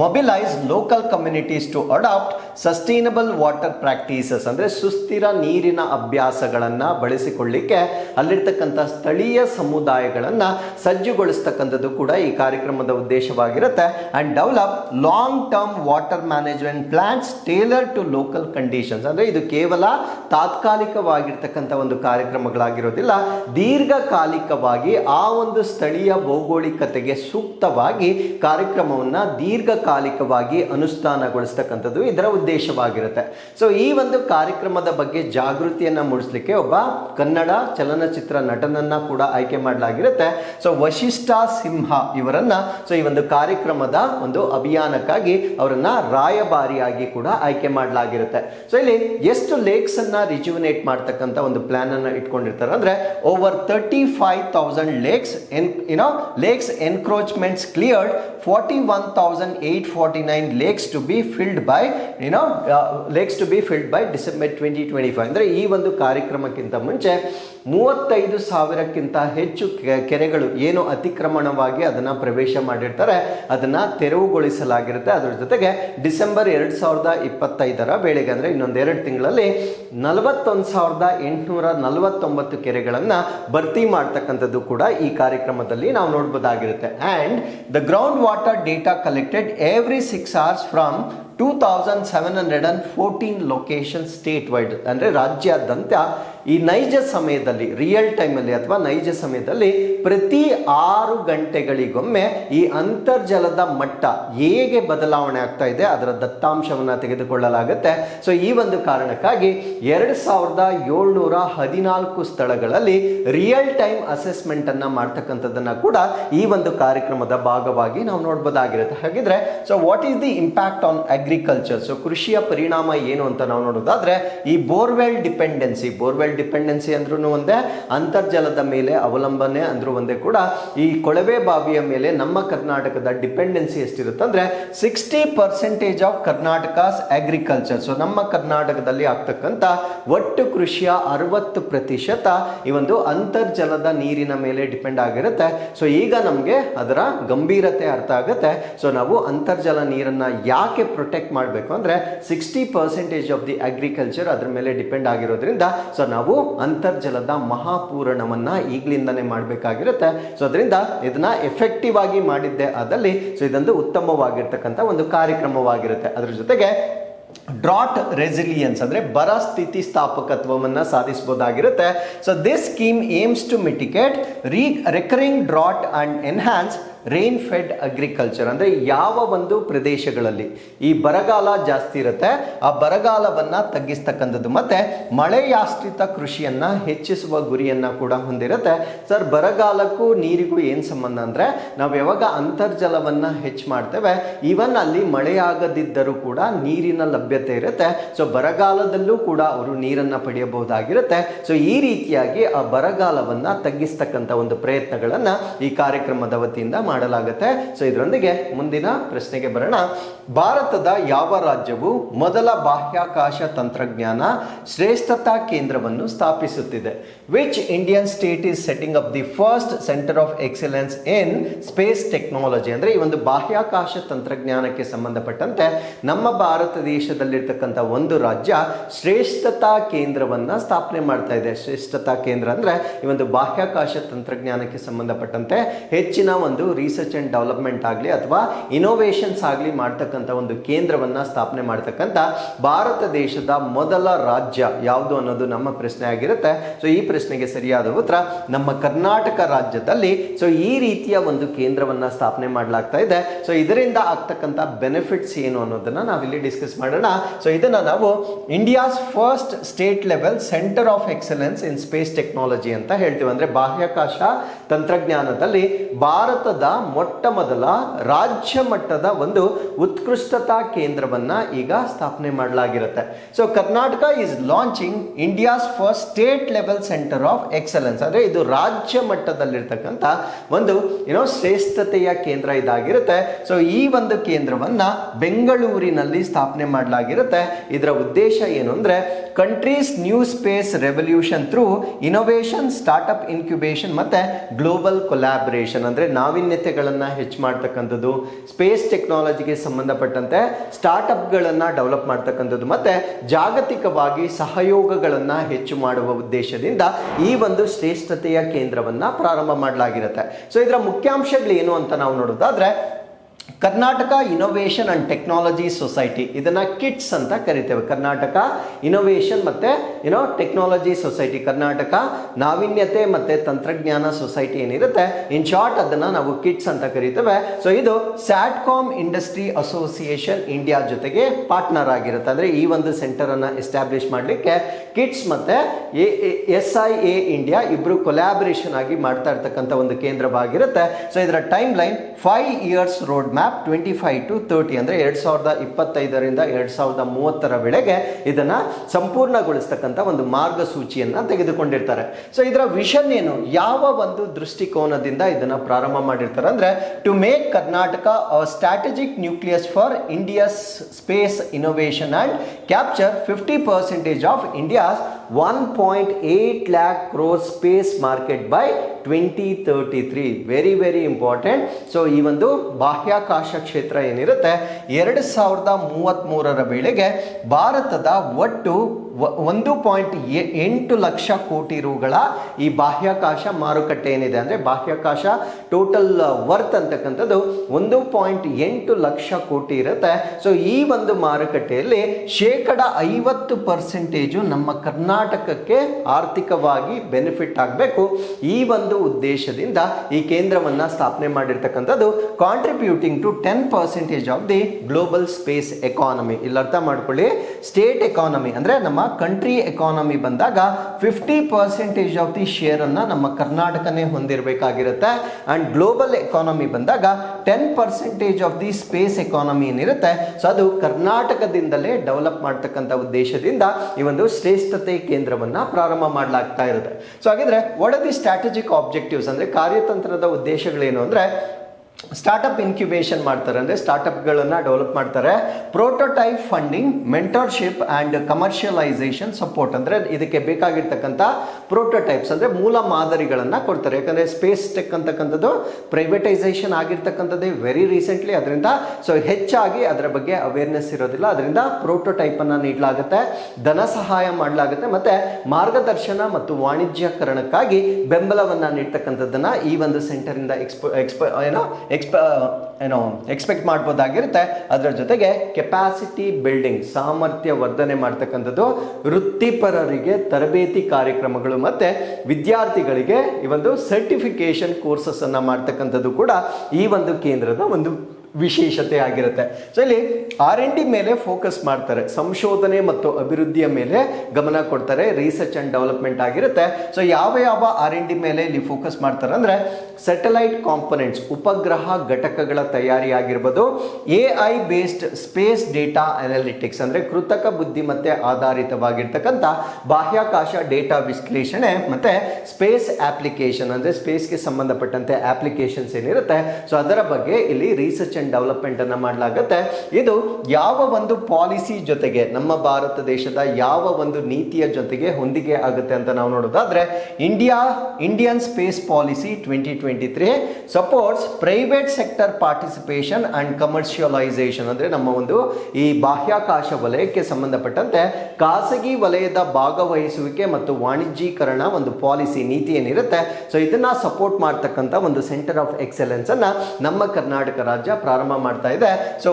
mobilise local communities to adopt sustainable water practices ಅಂದರೆ ಸುಸ್ಥಿರ ನೀರಿನ ಅಭ್ಯಾಸಗಳನ್ನು ಬಳಸಿಕೊಳ್ಳಿಕ್ಕೆ ಅಲ್ಲಿರ್ತಕ್ಕಂಥ ಸ್ಥಳೀಯ ಸಮುದಾಯಗಳನ್ನು ಸಜ್ಜುಗೊಳಿಸ್ತಕ್ಕಂಥದ್ದು ಕೂಡ ಈ ಕಾರ್ಯಕ್ರಮದ ಉದ್ದೇಶವಾಗಿರುತ್ತೆ. And develop long term water management plans tailor to local conditions ಅಂದರೆ ಇದು ಕೇವಲ ತಾತ್ಕಾಲಿಕವಾಗಿರ್ತಕ್ಕಂಥ ಒಂದು ಕಾರ್ಯಕ್ರಮಗಳಾಗಿರೋದಿಲ್ಲ, ದೀರ್ಘಕಾಲಿಕವಾಗಿ ಆ ಒಂದು ಸ್ಥಳೀಯ ಭೌಗೋಳಿಕತೆಗೆ ಸೂಕ್ತವಾಗಿ ಕಾರ್ಯಕ್ರಮವನ್ನು ದೀರ್ಘಕಾಲಿಕವಾಗಿ ಅನುಷ್ಠಾನಗೊಳಿಸ್ತಕ್ಕಂಥದ್ದು ಇದರ ಉದ್ದೇಶವಾಗಿರುತ್ತೆ. ಸೊ ಈ ಒಂದು ಕಾರ್ಯಕ್ರಮದ ಬಗ್ಗೆ ಜಾಗೃತಿಯನ್ನು ಮೂಡಿಸ್ಲಿಕ್ಕೆ ಒಬ್ಬ ಕನ್ನಡ ಚಲನಚಿತ್ರ ನಟನನ್ನ ಕೂಡ ಆಯ್ಕೆ ಮಾಡಲಾಗಿರುತ್ತೆ. ಸೊ ವಶಿಷ್ಠ ಸಿಂಹ ಇವರನ್ನ ಸೊ ಈ ಒಂದು ಕಾರ್ಯಕ್ರಮದ ಒಂದು ಅಭಿಯಾನಕ್ಕಾಗಿ ಅವರನ್ನು ರಾಯಭಾರಿಯಾಗಿ ಕೂಡ ಆಯ್ಕೆ ಮಾಡಲಾಗಿರುತ್ತೆ. ಸೊ ಇಲ್ಲಿ ಎಷ್ಟು ಲೇಕ್ಸ್ ಅನ್ನ ರಿಜುವಿನೇಟ್ ಮಾಡ್ತಕ್ಕಂಥ ಒಂದು ಪ್ಲಾನ್ ಅನ್ನ ಇಟ್ಕೊಂಡಿರ್ತಾರೆ ಅಂದ್ರೆ over thirty five thousand lakes and you know lakes encroachments cleared forty one thousand eight forty nine lakes to be filled by you know lakes to be filled by December twenty twenty five ಅಂದರೆ ಈ ಒಂದು ಕಾರ್ಯಕ್ರಮಕ್ಕಿಂತ ಮುಂಚೆ ಮೂವತ್ತೈದು ಸಾವಿರಕ್ಕಿಂತ ಹೆಚ್ಚು ಕೆರೆಗಳು ಏನು ಅತಿಕ್ರಮಣವಾಗಿ ಅದನ್ನು ಪ್ರವೇಶ ಮಾಡಿರ್ತಾರೆ, ಅದನ್ನು ತೆರವುಗೊಳಿಸಲಾಗಿರುತ್ತೆ. ಅದರ ಜೊತೆಗೆ ಡಿಸೆಂಬರ್ ಎರಡು ಸಾವಿರದ ಇಪ್ಪತ್ತೈದರ ವೇಳೆಗೆ ಅಂದರೆ ಇನ್ನೊಂದೆರಡು ತಿಂಗಳಲ್ಲಿ ನಲವತ್ತೊಂದು ಸಾವಿರದ ಎಂಟುನೂರ ನಲವತ್ತೊಂಬತ್ತು ಕೆರೆಗಳನ್ನು ಭರ್ತಿ ಮಾಡ್ತಕ್ಕಂಥದ್ದು ಕೂಡ ಈ ಕಾರ್ಯಕ್ರಮದಲ್ಲಿ ನಾವು ನೋಡ್ಬೋದಾಗಿರುತ್ತೆ. And the ground water data collected every six hours from two thousand seven hundred and fourteen location state wide ಅಂದರೆ ರಾಜ್ಯಾದ್ಯಂತ ಈ ನೈಜ ಸಮಯದಲ್ಲಿ ರಿಯಲ್ ಟೈಮಲ್ಲಿ ಅಥವಾ ನೈಜ ಸಮಯದಲ್ಲಿ ಪ್ರತಿ ಆರು ಗಂಟೆಗಳಿಗೊಮ್ಮೆ ಈ ಅಂತರ್ಜಲದ ಮಟ್ಟ ಹೇಗೆ ಬದಲಾವಣೆ ಆಗ್ತಾ ಇದೆ ಅದರ ದತ್ತಾಂಶವನ್ನು ತೆಗೆದುಕೊಳ್ಳಲಾಗುತ್ತೆ. ಸೊ ಈ ಒಂದು ಕಾರಣಕ್ಕಾಗಿ ಎರಡು ಸಾವಿರದ ಏಳ್ನೂರ ಹದಿನಾಲ್ಕು ಸ್ಥಳಗಳಲ್ಲಿ ರಿಯಲ್ ಟೈಮ್ ಅಸೆಸ್ಮೆಂಟ್ ಅನ್ನ ಮಾಡ್ತಕ್ಕಂಥದ್ದನ್ನ ಕೂಡ ಈ ಒಂದು ಕಾರ್ಯಕ್ರಮದ ಭಾಗವಾಗಿ ನಾವು ನೋಡ್ಬೋದಾಗಿರುತ್ತೆ. ಹಾಗಿದ್ರೆ so what is the impact on agriculture so ಕೃಷಿಯ ಪರಿಣಾಮ ಏನು ಅಂತ ನಾವು ನೋಡೋದಾದ್ರೆ, ಈ ಬೋರ್ವೆಲ್ ಡಿಪೆಂಡೆನ್ಸಿ ಬೋರ್ವೆಲ್ ಡಿಪೆಂಡೆನ್ಸಿ ಅಂದ್ರೂ ಒಂದೇ, ಅಂತರ್ಜಲದ ಮೇಲೆ ಅವಲಂಬನೆ ಅಂದ್ರೂ ಒಂದೇ ಕೂಡ. ಈ ಕೊಳವೆ ಬಾವಿಯ ಮೇಲೆ ನಮ್ಮ ಕರ್ನಾಟಕದ ಡಿಪೆಂಡೆನ್ಸಿ ಎಷ್ಟಿರುತ್ತೆ ಅಂದ್ರೆ sixty percentage of Karnataka's agriculture so ನಮ್ಮ ಕರ್ನಾಟಕದಲ್ಲಿ ಆಗ್ತಕ್ಕಂಥ ಒಟ್ಟು ಕೃಷಿಯ ಅರವತ್ತು ಪ್ರತಿಶತ ಈ ಒಂದು ಅಂತರ್ಜಲದ ನೀರಿನ ಮೇಲೆ ಡಿಪೆಂಡ್ ಆಗಿರುತ್ತೆ. ಸೊ ಈಗ ನಮಗೆ ಅದರ ಗಂಭೀರತೆ ಅರ್ಥ ಆಗುತ್ತೆ. ಸೊ ನಾವು ಅಂತರ್ಜಲ ನೀರನ್ನ ಯಾಕೆ ಪ್ರೊಟೆಕ್ಟ್ ಮಾಡಬೇಕು ಅಂದ್ರೆ sixty percentage of the agriculture ಅದ್ರ ಮೇಲೆ ಡಿಪೆಂಡ್ ಆಗಿರೋದ್ರಿಂದ. ಸೊ ನಾವು ಅಂತರ್ಜಲದ ಮಹಾಪೂರಣವನ್ನು ಈಗಲಿಂದನೇ ಮಾಡಬೇಕಾಗಿರುತ್ತೆ. ಸೊ ಅದರಿಂದ ಇದನ್ನ ಎಫೆಕ್ಟಿವ್ ಆಗಿ ಮಾಡಿದ್ದೆ ಆದಲ್ಲಿ ಸೊ ಇದೊಂದು ಉತ್ತಮವಾಗಿರ್ತಕ್ಕಂಥ ಒಂದು ಕಾರ್ಯಕ್ರಮವಾಗಿರುತ್ತೆ. ಅದರ ಜೊತೆಗೆ ಡ್ರಾಟ್ ರೆಸಿಲಿಯನ್ಸ್ ಅಂದರೆ ಬರ ಸ್ಥಿತಿ ಸ್ಥಾಪಕತ್ವವನ್ನು ಸಾಧಿಸಬಹುದಾಗಿರುತ್ತೆ so this scheme aims to mitigate re recurring drought and enhance rain fed agriculture ಅಂದರೆ ಯಾವ ಒಂದು ಪ್ರದೇಶಗಳಲ್ಲಿ ಈ ಬರಗಾಲ ಜಾಸ್ತಿ ಇರುತ್ತೆ, ಆ ಬರಗಾಲವನ್ನು ತಗ್ಗಿಸ್ತಕ್ಕಂಥದ್ದು. ಮತ್ತೆ ಮಳೆಯಾಶ್ರಿತ ಕೃಷಿಯನ್ನು ಹೆಚ್ಚಿಸುವ ಗುರಿಯನ್ನು ಕೂಡ ಹೊಂದಿರುತ್ತೆ. ಸರ್, ಬರಗಾಲಕ್ಕೂ ನೀರಿಗೂ ಏನು ಸಂಬಂಧ ಅಂದರೆ, ನಾವು ಯಾವಾಗ ಅಂತರ್ಜಲವನ್ನು ಹೆಚ್ಚು ಮಾಡ್ತೇವೆ, ಈವನ್ ಅಲ್ಲಿ ಮಳೆಯಾಗದಿದ್ದರೂ ಕೂಡ ನೀರಿನ ಲಭ್ಯತೆ ಇರುತ್ತೆ. ಸೊ ಬರಗಾಲದಲ್ಲೂ ಕೂಡ ಅವರು ನೀರನ್ನು ಪಡೆಯಬಹುದಾಗಿರುತ್ತೆ. ಸೊ ಈ ರೀತಿಯಾಗಿ ಆ ಬರಗಾಲವನ್ನು ತಗ್ಗಿಸ್ತಕ್ಕಂಥ ಒಂದು ಪ್ರಯತ್ನಗಳನ್ನು ಈ ಕಾರ್ಯಕ್ರಮದ ವತಿಯಿಂದ ಮಾಡಲಾಗುತ್ತೆ. ಸೊ ಇದರೊಂದಿಗೆ ಮುಂದಿನ ಪ್ರಶ್ನೆಗೆ ಬರೋಣ. ಭಾರತದ ಯಾವ ರಾಜ್ಯವು ಮೊದಲ ಬಾಹ್ಯಾಕಾಶ ತಂತ್ರಜ್ಞಾನ ಶ್ರೇಷ್ಠತಾ ಕೇಂದ್ರವನ್ನು ಸ್ಥಾಪಿಸುತ್ತಿದೆ? Which Indian state is setting up the first centre of excellence in space technology ಅಂದ್ರೆ ಈ ಒಂದು ಬಾಹ್ಯಾಕಾಶ ತಂತ್ರಜ್ಞಾನಕ್ಕೆ ಸಂಬಂಧಪಟ್ಟಂತೆ ನಮ್ಮ ಭಾರತ ದೇಶದಲ್ಲಿರ್ತಕ್ಕಂಥ ಒಂದು ರಾಜ್ಯ ಶ್ರೇಷ್ಠತಾ ಕೇಂದ್ರವನ್ನು ಸ್ಥಾಪನೆ ಮಾಡ್ತಾ ಇದೆ. ಶ್ರೇಷ್ಠತಾ ಕೇಂದ್ರ ಅಂದ್ರೆ ಈ ಒಂದು ಬಾಹ್ಯಾಕಾಶ ತಂತ್ರಜ್ಞಾನಕ್ಕೆ ಸಂಬಂಧಪಟ್ಟಂತೆ ಹೆಚ್ಚಿನ ಒಂದು ರಿಸರ್ಚ್ ಅಂಡ್ ಡೆವಲಪ್ಮೆಂಟ್ ಆಗಲಿ ಅಥವಾ ಇನೋವೇಷನ್ಸ್ ಆಗಲಿ ಮಾಡ್ತಕ್ಕಂಥ ಒಂದು ಕೇಂದ್ರವನ್ನ ಸ್ಥಾಪನೆ ಮಾಡ್ತಕ್ಕಂಥ ಭಾರತ ದೇಶದ ಮೊದಲ ರಾಜ್ಯ ಯಾವುದು ಅನ್ನೋದು ನಮ್ಮ ಪ್ರಶ್ನೆ ಆಗಿರುತ್ತೆ. ಸೊ ಈ ಪ್ರಶ್ನೆಗೆ ಸರಿಯಾದ ಉತ್ತರ ನಮ್ಮ ಕರ್ನಾಟಕ ರಾಜ್ಯದಲ್ಲಿ ಸೊ ಈ ರೀತಿಯ ಒಂದು ಕೇಂದ್ರವನ್ನ ಸ್ಥಾಪನೆ ಮಾಡಲಾಗ್ತಾ ಇದೆ. ಸೊ ಇದರಿಂದ ಆಗ್ತಕ್ಕಂಥ ಬೆನಿಫಿಟ್ಸ್ ಏನು ಅನ್ನೋದನ್ನ ನಾವಿಲ್ಲಿ ಡಿಸ್ಕಸ್ ಮಾಡೋಣ. ಸೊ ಇದನ್ನ ನಾವು India's first state level centre of excellence in space technology ಅಂತ ಹೇಳ್ತೀವಿ. ಅಂದ್ರೆ ಬಾಹ್ಯಾಕಾಶ ತಂತ್ರಜ್ಞಾನದಲ್ಲಿ ಭಾರತದ ಮೊಟ್ಟ ಮೊದಲ ರಾಜ್ಯ ಮಟ್ಟದ ಒಂದು ಉತ್ಕೃಷ್ಟತಾ ಕೇಂದ್ರವನ್ನ ಈಗ ಸ್ಥಾಪನೆ ಮಾಡಲಾಗಿರುತ್ತೆ. So Karnataka is launching India's first state level centre of excellence ಅಂದ್ರೆ ಇದು ರಾಜ್ಯ ಮಟ್ಟದಲ್ಲಿರ್ತಕ್ಕಂಥ ಒಂದು ಏನೋ ಶ್ರೇಷ್ಠತೆಯ ಕೇಂದ್ರ ಇದಾಗಿರುತ್ತೆ. ಸೊ ಈ ಒಂದು ಕೇಂದ್ರವನ್ನ ಬೆಂಗಳೂರಿನಲ್ಲಿ ಸ್ಥಾಪನೆ ಮಾಡಲಾಗಿರುತ್ತೆ. ಇದರ ಉದ್ದೇಶ ಏನು ಅಂದ್ರೆ countries new space revolution through innovation startup incubation ಮತ್ತೆ ಗ್ಲೋಬಲ್ ಕೊಲ್ಯಾಬರೇಷನ್ ಅಂದ್ರೆ ನಾವೀನ್ಯತೆಗಳನ್ನ ಹೆಚ್ಚು ಮಾಡ್ತಕ್ಕಂಥದ್ದು ಸ್ಪೇಸ್ ಟೆಕ್ನಾಲಜಿಗೆ ಸಂಬಂಧಪಟ್ಟಂತೆ ಸ್ಟಾರ್ಟಪ್ಗಳನ್ನು ಡೆವಲಪ್ ಮಾಡ್ತಕ್ಕಂಥದ್ದು, ಮತ್ತೆ ಜಾಗತಿಕವಾಗಿ ಸಹಯೋಗಗಳನ್ನು ಹೆಚ್ಚು ಮಾಡುವ ಉದ್ದೇಶದಿಂದ ಈ ಒಂದು ಶ್ರೇಷ್ಠತೆಯ ಕೇಂದ್ರವನ್ನು ಪ್ರಾರಂಭ ಮಾಡಲಾಗಿರುತ್ತೆ. ಸೊ ಇದರ ಮುಖ್ಯಾಂಶಗಳು ಏನು ಅಂತ ನಾವು ನೋಡೋದಾದ್ರೆ Karnataka innovation and technology society ಇದನ್ನ ಕಿಟ್ಸ್ ಅಂತ ಕರಿತೇವೆ. ಕರ್ನಾಟಕ ಇನೋವೇಷನ್ ಮತ್ತೆ ಏನೋ ಟೆಕ್ನಾಲಜಿ ಸೊಸೈಟಿ ಕರ್ನಾಟಕ ನಾವೀನ್ಯತೆ ಮತ್ತೆ ತಂತ್ರಜ್ಞಾನ ಸೊಸೈಟಿ ಏನಿರುತ್ತೆ ಇನ್ ಶಾರ್ಟ್ ಅದನ್ನ ನಾವು ಕಿಟ್ಸ್ ಅಂತ ಕರಿತೇವೆ. ಸೊ ಇದು ಸ್ಯಾಟ್ಕಾಮ್ ಇಂಡಸ್ಟ್ರಿ ಅಸೋಸಿಯೇಷನ್ ಇಂಡಿಯಾ ಜೊತೆಗೆ ಪಾರ್ಟ್ನರ್ ಆಗಿರುತ್ತೆ. ಅಂದ್ರೆ ಈ ಒಂದು ಸೆಂಟರನ್ನು ಎಸ್ಟಾಬ್ಲಿಷ್ ಮಾಡಲಿಕ್ಕೆ ಕಿಟ್ಸ್ ಮತ್ತೆ ಎಸ್ ಐ ಎ ಇಂಡಿಯಾ ಇಬ್ರು ಕೊಲ್ಯಾಬರೇಷನ್ ಆಗಿ ಮಾಡ್ತಾ ಇರ್ತಕ್ಕಂಥ ಒಂದು ಕೇಂದ್ರವಾಗಿರುತ್ತೆ. ಸೊ ಇದರ timeline five years road map twenty five to thirty ಅಂದರೆ ಎರಡು ಸಾವಿರದ ಇಪ್ಪತ್ತೈದರಿಂದ ಎರಡು ಸಾವಿರದ ಮೂವತ್ತರ ವೇಳೆಗೆ ಇದನ್ನು ಸಂಪೂರ್ಣಗೊಳಿಸ್ತಕ್ಕಂಥ ಒಂದು ಮಾರ್ಗಸೂಚಿಯನ್ನು ತೆಗೆದುಕೊಂಡಿರ್ತಾರೆ. ಸೊ ಇದರ ವಿಷನ್ ಏನು? ಯಾವ ಒಂದು ದೃಷ್ಟಿಕೋನದಿಂದ ಇದನ್ನು ಪ್ರಾರಂಭ ಮಾಡಿರ್ತಾರೆ ಅಂದರೆ to make Karnataka strategic nucleus for India's space innovation and capture fifty percentage of India's one point eight lakh market space market by twenty thirty three very very important so ಈ ಒಂದು ಬಾಹ್ಯಾಕಾಶ ಕ್ಷೇತ್ರ ಏನಿರುತ್ತೆ? ಎರಡು ಸಾವಿರದ ಮೂವತ್ತ್ಮೂರರ ವೇಳೆಗೆ ಭಾರತದ ಒಟ್ಟು ಒಂದು ಪಾಯಿಂಟ್ ಎಂಟು ಲಕ್ಷ ಕೋಟಿ ರೂಗಳ ಈ ಬಾಹ್ಯಾಕಾಶ ಮಾರುಕಟ್ಟೆ ಏನಿದೆ ಅಂದರೆ ಬಾಹ್ಯಾಕಾಶ ಟೋಟಲ್ ವರ್ತ್ ಅಂತಕ್ಕಂಥದ್ದು ಒಂದು ಪಾಯಿಂಟ್ ಎಂಟು ಲಕ್ಷ ಕೋಟಿ ಇರುತ್ತೆ. ಸೊ ಈ ಒಂದು ಮಾರುಕಟ್ಟೆಯಲ್ಲಿ ಶೇಕಡ ಐವತ್ತು ಪರ್ಸೆಂಟೇಜು ನಮ್ಮ ಕರ್ನಾಟಕಕ್ಕೆ ಆರ್ಥಿಕವಾಗಿ ಬೆನಿಫಿಟ್ ಆಗಬೇಕು. ಈ ಒಂದು ಉದ್ದೇಶದಿಂದ ಈ ಕೇಂದ್ರವನ್ನು ಸ್ಥಾಪನೆ ಮಾಡಿರ್ತಕ್ಕಂಥದ್ದು contributing to ten percentage of the global space economy ಇಲ್ಲಿ ಅರ್ಥ ಮಾಡ್ಕೊಳ್ಳಿ. ಸ್ಟೇಟ್ ಎಕಾನಮಿ ಅಂದರೆ ನಮ್ಮ ಕಂಟ್ರಿ ಎಕಾನಮಿ ಬಂದಾಗ fifty percentage of the share ಅನ್ನ ನಮ್ಮ ಕರ್ನಾಟಕನೇ ಹೊಂದಿರಬೇಕಾಗಿರುತ್ತೆ. ಅಂಡ್ ಗ್ಲೋಬಲ್ ಎಕಾನಮಿ ಬಂದಾಗ ten percentage of the space economy ಏನಿರುತ್ತೆ ಸೊ ಅದು ಕರ್ನಾಟಕದಿಂದಲೇ ಡೆವಲಪ್ ಮಾಡ್ತಕ್ಕಂಥ ಉದ್ದೇಶದಿಂದ ಈ ಒಂದು ಶ್ರೇಷ್ಠತೆ ಕೇಂದ್ರವನ್ನ ಪ್ರಾರಂಭ ಮಾಡಲಾಗ್ತಾ ಇರುತ್ತೆ. ಸೊ ಹಾಗಿದ್ರೆ what are the strategic objectives ಅಂದ್ರೆ ಕಾರ್ಯತಂತ್ರದ ಉದ್ದೇಶಗಳೇನು ಅಂದ್ರೆ ಸ್ಟಾರ್ಟಪ್ ಇನ್ಕ್ಯುಬೇಷನ್ ಮಾಡ್ತಾರೆ, ಅಂದರೆ ಸ್ಟಾರ್ಟಪ್ಗಳನ್ನು ಡೆವಲಪ್ ಮಾಡ್ತಾರೆ. Prototype funding mentorship and commercialisation support ಅಂದರೆ ಇದಕ್ಕೆ ಬೇಕಾಗಿರ್ತಕ್ಕಂಥ ಪ್ರೋಟೋಟೈಪ್ಸ್ ಅಂದರೆ ಮೂಲ ಮಾದರಿಗಳನ್ನು ಕೊಡ್ತಾರೆ. ಯಾಕಂದರೆ ಸ್ಪೇಸ್ ಟೆಕ್ ಅಂತಕ್ಕಂಥದ್ದು ಪ್ರೈವೇಟೈಸೇಷನ್ ಆಗಿರ್ತಕ್ಕಂಥದ್ದೇ ವೆರಿ ರೀಸೆಂಟ್ಲಿ ಅದರಿಂದ ಸೊ ಹೆಚ್ಚಾಗಿ ಅದರ ಬಗ್ಗೆ ಅವೇರ್ನೆಸ್ ಇರೋದಿಲ್ಲ. ಅದರಿಂದ ಪ್ರೋಟೋಟೈಪನ್ನು ನೀಡಲಾಗುತ್ತೆ, ಧನ ಸಹಾಯ ಮಾಡಲಾಗುತ್ತೆ, ಮತ್ತು ಮಾರ್ಗದರ್ಶನ ಮತ್ತು ವಾಣಿಜ್ಯಕರಣಕ್ಕಾಗಿ ಬೆಂಬಲವನ್ನು ನೀಡ್ತಕ್ಕಂಥದ್ದನ್ನು ಈ ಒಂದು ಸೆಂಟರಿಂದ ಎಕ್ಸ್ಪೋ ಎಕ್ಸ್ಪ ಏನೋ ಎಕ್ಸ್ಪ ಏನೋ ಎಕ್ಸ್ಪೆಕ್ಟ್ ಮಾಡ್ಬೋದಾಗಿರುತ್ತೆ. ಅದರ ಜೊತೆಗೆ ಕೆಪಾಸಿಟಿ ಬಿಲ್ಡಿಂಗ್ ಸಾಮರ್ಥ್ಯ ವರ್ಧನೆ ಮಾಡ್ತಕ್ಕಂಥದ್ದು ವೃತ್ತಿಪರರಿಗೆ ತರಬೇತಿ ಕಾರ್ಯಕ್ರಮಗಳು ಮತ್ತು ವಿದ್ಯಾರ್ಥಿಗಳಿಗೆ ಈ ಒಂದು ಸರ್ಟಿಫಿಕೇಶನ್ ಕೋರ್ಸಸ್ ಅನ್ನ ಮಾಡ್ತಕ್ಕಂಥದ್ದು ಕೂಡ ಈ ಒಂದು ಕೇಂದ್ರದ ಒಂದು ವಿಶೇಷತೆ ಆಗಿರುತ್ತೆ. ಸೊ ಇಲ್ಲಿ ಆರ್ ಎನ್ ಡಿ ಮೇಲೆ ಫೋಕಸ್ ಮಾಡ್ತಾರೆ. ಸಂಶೋಧನೆ ಮತ್ತು ಅಭಿವೃದ್ಧಿಯ ಮೇಲೆ ಗಮನ ಕೊಡ್ತಾರೆ. ರಿಸರ್ಚ್ ಆ್ಯಂಡ್ ಡೆವಲಪ್ಮೆಂಟ್ ಆಗಿರುತ್ತೆ. ಸೊ ಯಾವ ಯಾವ ಆರ್ ಎನ್ ಡಿ ಮೇಲೆ ಇಲ್ಲಿ ಫೋಕಸ್ ಮಾಡ್ತಾರೆ ಅಂದ್ರೆ ಸೆಟಲೈಟ್ ಕಾಂಪೊನೆಂಟ್ಸ್ ಉಪಗ್ರಹ ಘಟಕಗಳ ತಯಾರಿ ಆಗಿರ್ಬೋದು A I based space data analytics ಅಂದರೆ ಕೃತಕ ಬುದ್ಧಿಮತ್ತೆ ಆಧಾರಿತವಾಗಿರ್ತಕ್ಕಂಥ ಬಾಹ್ಯಾಕಾಶ ಡೇಟಾ ವಿಶ್ಲೇಷಣೆ ಮತ್ತು ಸ್ಪೇಸ್ ಅಪ್ಲಿಕೇಶನ್ ಅಂದರೆ ಸ್ಪೇಸ್ಗೆ ಸಂಬಂಧಪಟ್ಟಂತೆ ಅಪ್ಲಿಕೇಶನ್ಸ್ ಏನಿರುತ್ತೆ. ಸೊ ಅದರ ಬಗ್ಗೆ ಇಲ್ಲಿ ರಿಸರ್ಚ್ ಆ್ಯಂಡ್ ಡೆವಲಪ್ಮೆಂಟನ್ನು ಮಾಡಲಾಗುತ್ತೆ. ಇದು ಯಾವ ಒಂದು ಪಾಲಿಸಿ ಜೊತೆಗೆ ನಮ್ಮ ಭಾರತ ದೇಶದ ಯಾವ ಒಂದು ನೀತಿಯ ಜೊತೆಗೆ ಹೊಂದಿಕೆ ಆಗುತ್ತೆ ಅಂತ ನಾವು ನೋಡೋದಾದರೆ India Indian space policy twenty twenty three supports private sector participation and commercialisation ಅಂದ್ರೆ ನಮ್ಮ ಒಂದು ಈ ಬಾಹ್ಯಾಕಾಶ ವಲಯಕ್ಕೆ ಸಂಬಂಧಪಟ್ಟಂತೆ ಖಾಸಗಿ ವಲಯದ ಭಾಗವಹಿಸುವಿಕೆ ಮತ್ತು ವಾಣಿಜ್ಯೀಕರಣ ಒಂದು ಪಾಲಿಸಿ ನೀತಿ ಏನಿರುತ್ತೆ ಸೊ ಇದನ್ನ ಸಪೋರ್ಟ್ ಮಾಡ್ತಕ್ಕಂಥ ಒಂದು ಸೆಂಟರ್ ಆಫ್ ಎಕ್ಸಲೆನ್ಸ್ ಅನ್ನ ನಮ್ಮ ಕರ್ನಾಟಕ ರಾಜ್ಯ ಪ್ರಾರಂಭ ಮಾಡ್ತಾ ಇದೆ. So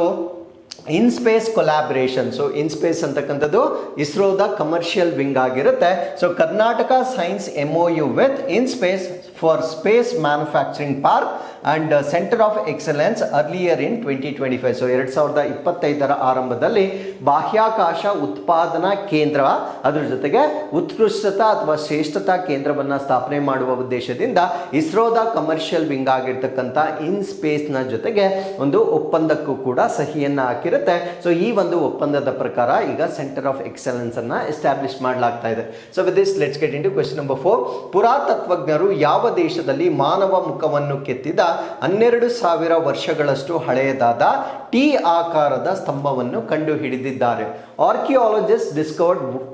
IN space collaboration so IN space ಅಂತಕ್ಕಂಥದ್ದು ಇಸ್ರೋದ ಕಮರ್ಷಿಯಲ್ ವಿಂಗ್ ಆಗಿರುತ್ತೆ. So Karnataka signs M O U with IN space for space manufacturing park and centre of excellence earlier in twenty twenty five so ಎರಡು ಸಾವಿರದ ಇಪ್ಪತ್ತೈದರ ಆರಂಭದಲ್ಲಿ ಬಾಹ್ಯಾಕಾಶ ಉತ್ಪಾದನಾ ಕೇಂದ್ರ, ಅದರ ಜೊತೆಗೆ ಉತ್ಕೃಷ್ಟತಾ ಅಥವಾ ಶ್ರೇಷ್ಠತಾ ಕೇಂದ್ರವನ್ನು ಸ್ಥಾಪನೆ ಮಾಡುವ ಉದ್ದೇಶದಿಂದ ಇಸ್ರೋದ ಕಮರ್ಷಿಯಲ್ ವಿಂಗ್ ಆಗಿರ್ತಕ್ಕಂಥ ಇನ್ ಸ್ಪೇಸ್ನ ಜೊತೆಗೆ ಒಂದು ಒಪ್ಪಂದಕ್ಕೂ ಕೂಡ ಸಹಿಯನ್ನು ಹಾಕಿರುತ್ತೆ. ಸೊ ಈ ಒಂದು ಒಪ್ಪಂದದ ಪ್ರಕಾರ ಈಗ ಸೆಂಟರ್ ಆಫ್ ಎಕ್ಸಲೆನ್ಸ್ ಅನ್ನ ಎಸ್ಟಾಬ್ಲಿಷ್ ಮಾಡಲಾಗ್ತಾ ಇದೆ. So with this let's get into question number four ಪುರಾತತ್ವಜ್ಞರು ಯಾವ ದೇಶದಲ್ಲಿ ಮಾನವ ಮುಖವನ್ನು ಕೆತ್ತಿದ ಹನ್ನೆರಡು ಸಾವಿರ ವರ್ಷಗಳಷ್ಟು ಹಳೆಯದಾದ ಟಿ ಆಕಾರದ ಸ್ತಂಭವನ್ನು ಕಂಡು ಹಿಡಿದಿದ್ದಾರೆ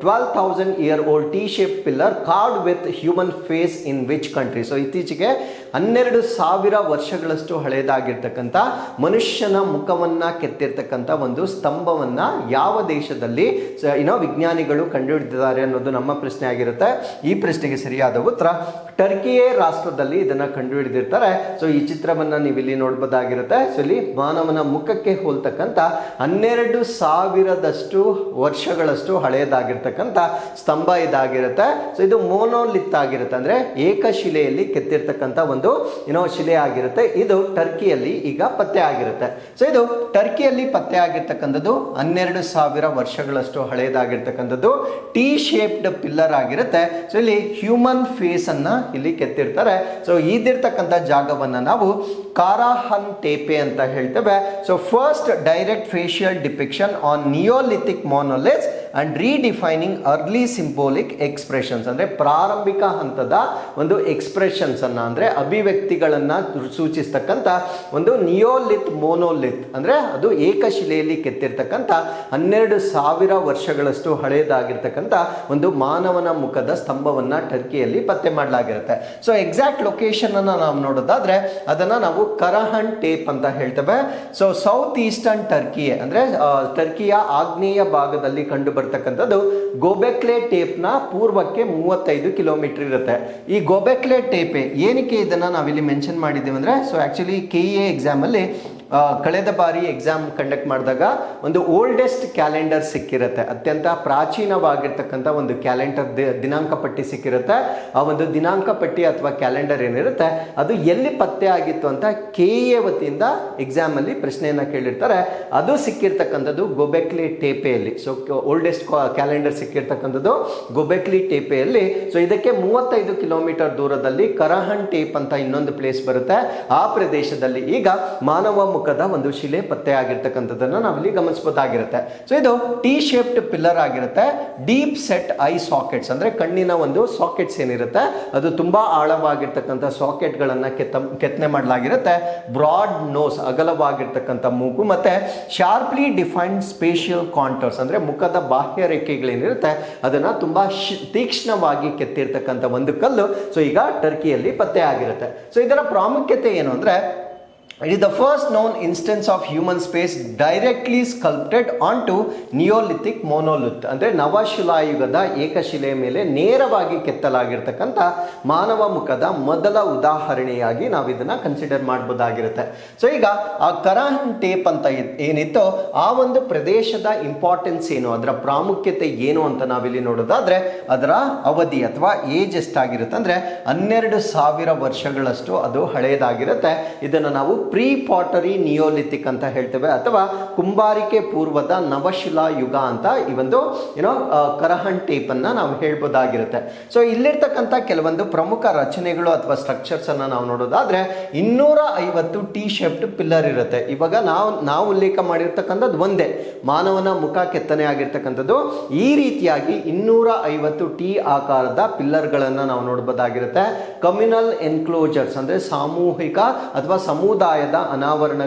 twelve thousand year old T shape pillar carved with human face in which country so ಇತ್ತೀಚೆಗೆ ಹನ್ನೆರಡು ಸಾವಿರ ವರ್ಷಗಳಷ್ಟು ಹಳೆಯದಾಗಿರ್ತಕ್ಕಂಥ ಮನುಷ್ಯನ ಮುಖವನ್ನು ಕೆತ್ತಿರ್ತಕ್ಕಂಥ ಒಂದು ಸ್ತಂಭವನ್ನು ಯಾವ ದೇಶದಲ್ಲಿ ಏನೋ ವಿಜ್ಞಾನಿಗಳು ಕಂಡುಹಿಡಿದಿದ್ದಾರೆ ಅನ್ನೋದು ನಮ್ಮ ಪ್ರಶ್ನೆ ಆಗಿರುತ್ತೆ. ಈ ಪ್ರಶ್ನೆಗೆ ಸರಿಯಾದ ಉತ್ತರ, ಟರ್ಕಿಯೇ ರಾಷ್ಟ್ರದಲ್ಲಿ ಇದನ್ನು ಕಂಡುಹಿಡಿದಿರ್ತಾರೆ. ಸೊ ಈ ಚಿತ್ರವನ್ನು ನೀವು ಇಲ್ಲಿ ನೋಡ್ಬೋದಾಗಿರುತ್ತೆ. ಸೊ ಇಲ್ಲಿ ಮಾನವನ ಮುಖಕ್ಕೆ ಹೋಲ್ತಕ್ಕಂಥ ಹನ್ನೆರಡು ಸಾವಿರದಷ್ಟು ವರ್ಷಗಳಷ್ಟು ಹಳೆಯದಾಗಿರ್ತಕ್ಕಂಥ ಸ್ತಂಭ ಇದಾಗಿರುತ್ತೆ. ಸೊ ಇದು ಮೋನೋಲಿತ್ ಆಗಿರುತ್ತೆ. ಅಂದ್ರೆ ಏಕಶಿಲೆಯಲ್ಲಿ ಕೆತ್ತಿರ್ತಕ್ಕಂಥ ಒಂದು ಏನೋ ಶಿಲೆ ಆಗಿರುತ್ತೆ. ಇದು ಟರ್ಕಿಯಲ್ಲಿ ಈಗ ಪತ್ತೆ ಆಗಿರುತ್ತೆ. ಸೊ ಇದು ಟರ್ಕಿಯಲ್ಲಿ ಪತ್ತೆ ಆಗಿರ್ತಕ್ಕಂಥದ್ದು ಹನ್ನೆರಡು ಸಾವಿರ ವರ್ಷಗಳಷ್ಟು ಹಳೆಯದಾಗಿರ್ತಕ್ಕಂಥದ್ದು ಟಿ ಶೇಪ್ಡ್ ಪಿಲ್ಲರ್ ಆಗಿರುತ್ತೆ. ಸೊ ಇಲ್ಲಿ ಹ್ಯೂಮನ್ ಫೇಸ್ ಅನ್ನ ಇಲ್ಲಿ ಕೆತ್ತಿರ್ತಾರೆ. ಸೊ ಇದಿರ್ತಕ್ಕಂಥ ಜಾಗವನ್ನ ನಾವು ಕಾರಾಹನ್ ಟೇಪೆ ಅಂತ ಹೇಳ್ತೇವೆ. So first direct facial depiction on neolithic more knowledge and redefining early symbolic expressions ಅಂದರೆ ಪ್ರಾರಂಭಿಕ ಹಂತದ ಒಂದು ಎಕ್ಸ್ಪ್ರೆಷನ್ಸನ್ನು ಅಂದರೆ ಅಭಿವ್ಯಕ್ತಿಗಳನ್ನು ಸೂಚಿಸ್ತಕ್ಕಂಥ ಒಂದು ನಿಯೋಲಿತ್ ಮೋನೋಲಿತ್ ಅಂದರೆ ಅದು ಏಕಶಿಲೆಯಲ್ಲಿ ಕೆತ್ತಿರ್ತಕ್ಕಂಥ ಹನ್ನೆರಡು ಸಾವಿರ ವರ್ಷಗಳಷ್ಟು ಹಳೆಯದಾಗಿರ್ತಕ್ಕಂಥ ಒಂದು ಮಾನವನ ಮುಖದ ಸ್ತಂಭವನ್ನು ಟರ್ಕಿಯಲ್ಲಿ ಪತ್ತೆ ಮಾಡಲಾಗಿರುತ್ತೆ. ಸೊ ಎಕ್ಸಾಕ್ಟ್ ಲೊಕೇಶನನ್ನು ನಾವು ನೋಡೋದಾದರೆ ಅದನ್ನು ನಾವು ಕರಹನ್ ಟೇಪ್ ಅಂತ ಹೇಳ್ತೇವೆ. ಸೊ ಸೌತ್ ಈಸ್ಟರ್ನ್ ಟರ್ಕಿ ಅಂದರೆ ಟರ್ಕಿಯ ಆಗ್ನೇಯ ಭಾಗದಲ್ಲಿ ಕಂಡು ಬರ್ತಕ್ಕಂಥದ್ದು ಗೋಬೆಕ್ಲೆ ಟೇಪ್ನ ಪೂರ್ವಕ್ಕೆ ಮೂವತ್ತೈದು ಕಿಲೋಮೀಟರ್ ಇರುತ್ತೆ. ಈ ಗೋಬೆಕ್ಲೆ ಟೇಪೆ ಏನಕ್ಕೆ ಇದನ್ನ ನಾವಿಲ್ಲಿ ಮೆನ್ಷನ್ ಮಾಡಿದ್ದೀವಿ ಅಂದರೆ so actually K A exam ಅಲ್ಲಿ ಆ, ಕಳೆದ ಬಾರಿ ಎಕ್ಸಾಮ್ ಕಂಡಕ್ಟ್ ಮಾಡಿದಾಗ ಒಂದು ಓಲ್ಡೆಸ್ಟ್ ಕ್ಯಾಲೆಂಡರ್ ಸಿಕ್ಕಿರುತ್ತೆ. ಅತ್ಯಂತ ಪ್ರಾಚೀನವಾಗಿರ್ತಕ್ಕಂಥ ಒಂದು ಕ್ಯಾಲೆಂಡರ್ ದಿನಾಂಕ ಪಟ್ಟಿ ಸಿಕ್ಕಿರುತ್ತೆ. ಆ ಒಂದು ದಿನಾಂಕ ಪಟ್ಟಿ ಅಥವಾ ಕ್ಯಾಲೆಂಡರ್ ಏನಿರುತ್ತೆ, ಅದು ಎಲ್ಲಿ ಪತ್ತೆ ಆಗಿತ್ತು ಅಂತ ಕೆ ಎ ವತಿಯಿಂದ ಎಕ್ಸಾಮ್ ಅಲ್ಲಿ ಪ್ರಶ್ನೆಯನ್ನ ಕೇಳಿರ್ತಾರೆ. ಅದು ಸಿಕ್ಕಿರ್ತಕ್ಕಂಥದ್ದು ಗೊಬೆಕ್ಲಿ ಟೇಪೆಯಲ್ಲಿ ಸೊ ಓಲ್ಡೆಸ್ಟ್ ಕ್ಯಾಲೆಂಡರ್ ಸಿಕ್ಕಿರ್ತಕ್ಕಂಥದ್ದು ಗೊಬೆಕ್ಲಿ ಟೇಪೆಯಲ್ಲಿ ಸೊ ಇದಕ್ಕೆ ಮೂವತ್ತೈದು ಕಿಲೋಮೀಟರ್ ದೂರದಲ್ಲಿ ಕರಹನ್ ಟೇಪ್ ಅಂತ ಇನ್ನೊಂದು ಪ್ಲೇಸ್ ಬರುತ್ತೆ. ಆ ಪ್ರದೇಶದಲ್ಲಿ ಈಗ ಮಾನವ ಮುಖದ ಒಂದು ಶಿಲೆ ಪತ್ತೆ ಆಗಿರ್ತಕ್ಕಂಥದ್ದನ್ನ ನಾವಿಲ್ಲಿ ಗಮನಿಸಬಹುದಾಗಿರುತ್ತೆ ಸೊ ಇದು ಟಿ ಶೇಪ್ಡ್ ಪಿಲ್ಲರ್ ಆಗಿರುತ್ತೆ. ಡೀಪ್ ಸೆಟ್ ಐ ಸಾಕೆಟ್ಸ್ ಅಂದ್ರೆ ಕಣ್ಣಿನ ಒಂದು ಸಾಕೆಟ್ಸ್ ಏನಿರುತ್ತೆ. ಅದು ತುಂಬಾ ಆಳವಾಗಿರ್ತಕ್ಕಂಥ ಸಾಕೆಟ್ಗಳನ್ನು ಕೆತ್ತ, ಕೆತ್ತನೆ ಮಾಡಲಾಗಿರುತ್ತೆ. ಬ್ರಾಡ್ ನೋಸ್ ಅಗಲವಾಗಿರ್ತಕ್ಕಂಥ ಮೂಗು ಮತ್ತೆ ಶಾರ್ಪ್ಲಿ ಡಿಫೈನ್ಡ್ ಸ್ಪೇಷಿಯಲ್ ಕಾಂಟರ್ಸ್ ಅಂದ್ರೆ ಮುಖದ ಬಾಹ್ಯ ರೇಖೆಗಳೇನಿರುತ್ತೆ, ಅದನ್ನ ತುಂಬಾ ತೀಕ್ಷ್ಣವಾಗಿ ಕೆತ್ತಿರ್ತಕ್ಕಂಥ ಒಂದು ಕಲ್ಲು. ಸೊ ಈಗ ಟರ್ಕಿಯಲ್ಲಿ ಪತ್ತೆ ಆಗಿರುತ್ತೆ. ಸೊ ಇದರ ಪ್ರಾಮುಖ್ಯತೆ ಏನು ಅಂದ್ರೆ It is the first known instance of human space directly sculpted onto Neolithic monolith. ಅಂದರೆ ನವಶಿಲಾಯುಗದ ಏಕಶಿಲೆಯ ಮೇಲೆ ನೇರವಾಗಿ ಕೆತ್ತಲಾಗಿರ್ತಕ್ಕಂಥ ಮಾನವ ಮುಖದ ಮೊದಲ ಉದಾಹರಣೆಯಾಗಿ ನಾವು ಇದನ್ನ ಕನ್ಸಿಡರ್ ಮಾಡ್ಬೋದಾಗಿರುತ್ತೆ. ಸೊ ಈಗ ಆ ಕರಾನ್ ಟೇಪ್ ಅಂತ ಏನಿತ್ತೋ ಆ ಒಂದು ಪ್ರದೇಶದ ಇಂಪಾರ್ಟೆನ್ಸ್ ಏನು, ಅದರ ಪ್ರಾಮುಖ್ಯತೆ ಏನು ಅಂತ ನಾವಿಲ್ಲಿ ನೋಡೋದಾದ್ರೆ, ಅದರ ಅವಧಿ ಅಥವಾ ಏಜ್ ಎಷ್ಟಾಗಿರುತ್ತೆ ಅಂದರೆ ಹನ್ನೆರಡು ಸಾವಿರ ವರ್ಷಗಳಷ್ಟು ಅದು ಹಳೆಯದಾಗಿರುತ್ತೆ ಇದನ್ನು ನಾವು ಪ್ರೀ ಪಾಟರಿ ನಿಯೋಲಿಥಿಕ್ ಅಂತ ಹೇಳ್ತೇವೆ, ಅಥವಾ ಕುಂಬಾರಿಕೆ ಪೂರ್ವದ ನವಶಿಲಾ ಯುಗ ಅಂತ ಈ ಒಂದು ಏನೋ ಕರಹನ್ ಟೇಪ್ ಅನ್ನ ನಾವು ಹೇಳ್ಬೋದಾಗಿರುತ್ತೆ. ಸೊ ಇಲ್ಲಿರ್ತಕ್ಕಂಥ ಕೆಲವೊಂದು ಪ್ರಮುಖ ರಚನೆಗಳು ಅಥವಾ ಸ್ಟ್ರಕ್ಚರ್ಸ್ ಅನ್ನ ನಾವು ನೋಡೋದಾದ್ರೆ ಇನ್ನೂರ ಐವತ್ತು ಟಿ ಶೇಪ್ಡ್ ಪಿಲ್ಲರ್ ಇರುತ್ತೆ. ಇವಾಗ ನಾವು ನಾವು ಉಲ್ಲೇಖ ಮಾಡಿರ್ತಕ್ಕಂಥದ್ದು ಒಂದೇ, ಮಾನವನ ಮುಖ ಕೆತ್ತನೆ ಆಗಿರ್ತಕ್ಕಂಥದ್ದು. ಈ ರೀತಿಯಾಗಿ ಇನ್ನೂರ ಐವತ್ತು ಟಿ ಆಕಾರದ ಪಿಲ್ಲರ್ಗಳನ್ನು ನಾವು ನೋಡಬಹುದಾಗಿರುತ್ತೆ ಕಮ್ಯುನಲ್ ಎನ್ಕ್ಲೋಜರ್ಸ್ ಅಂದ್ರೆ ಸಾಮೂಹಿಕ ಅಥವಾ ಸಮುದಾಯದ ಅನಾವರಣ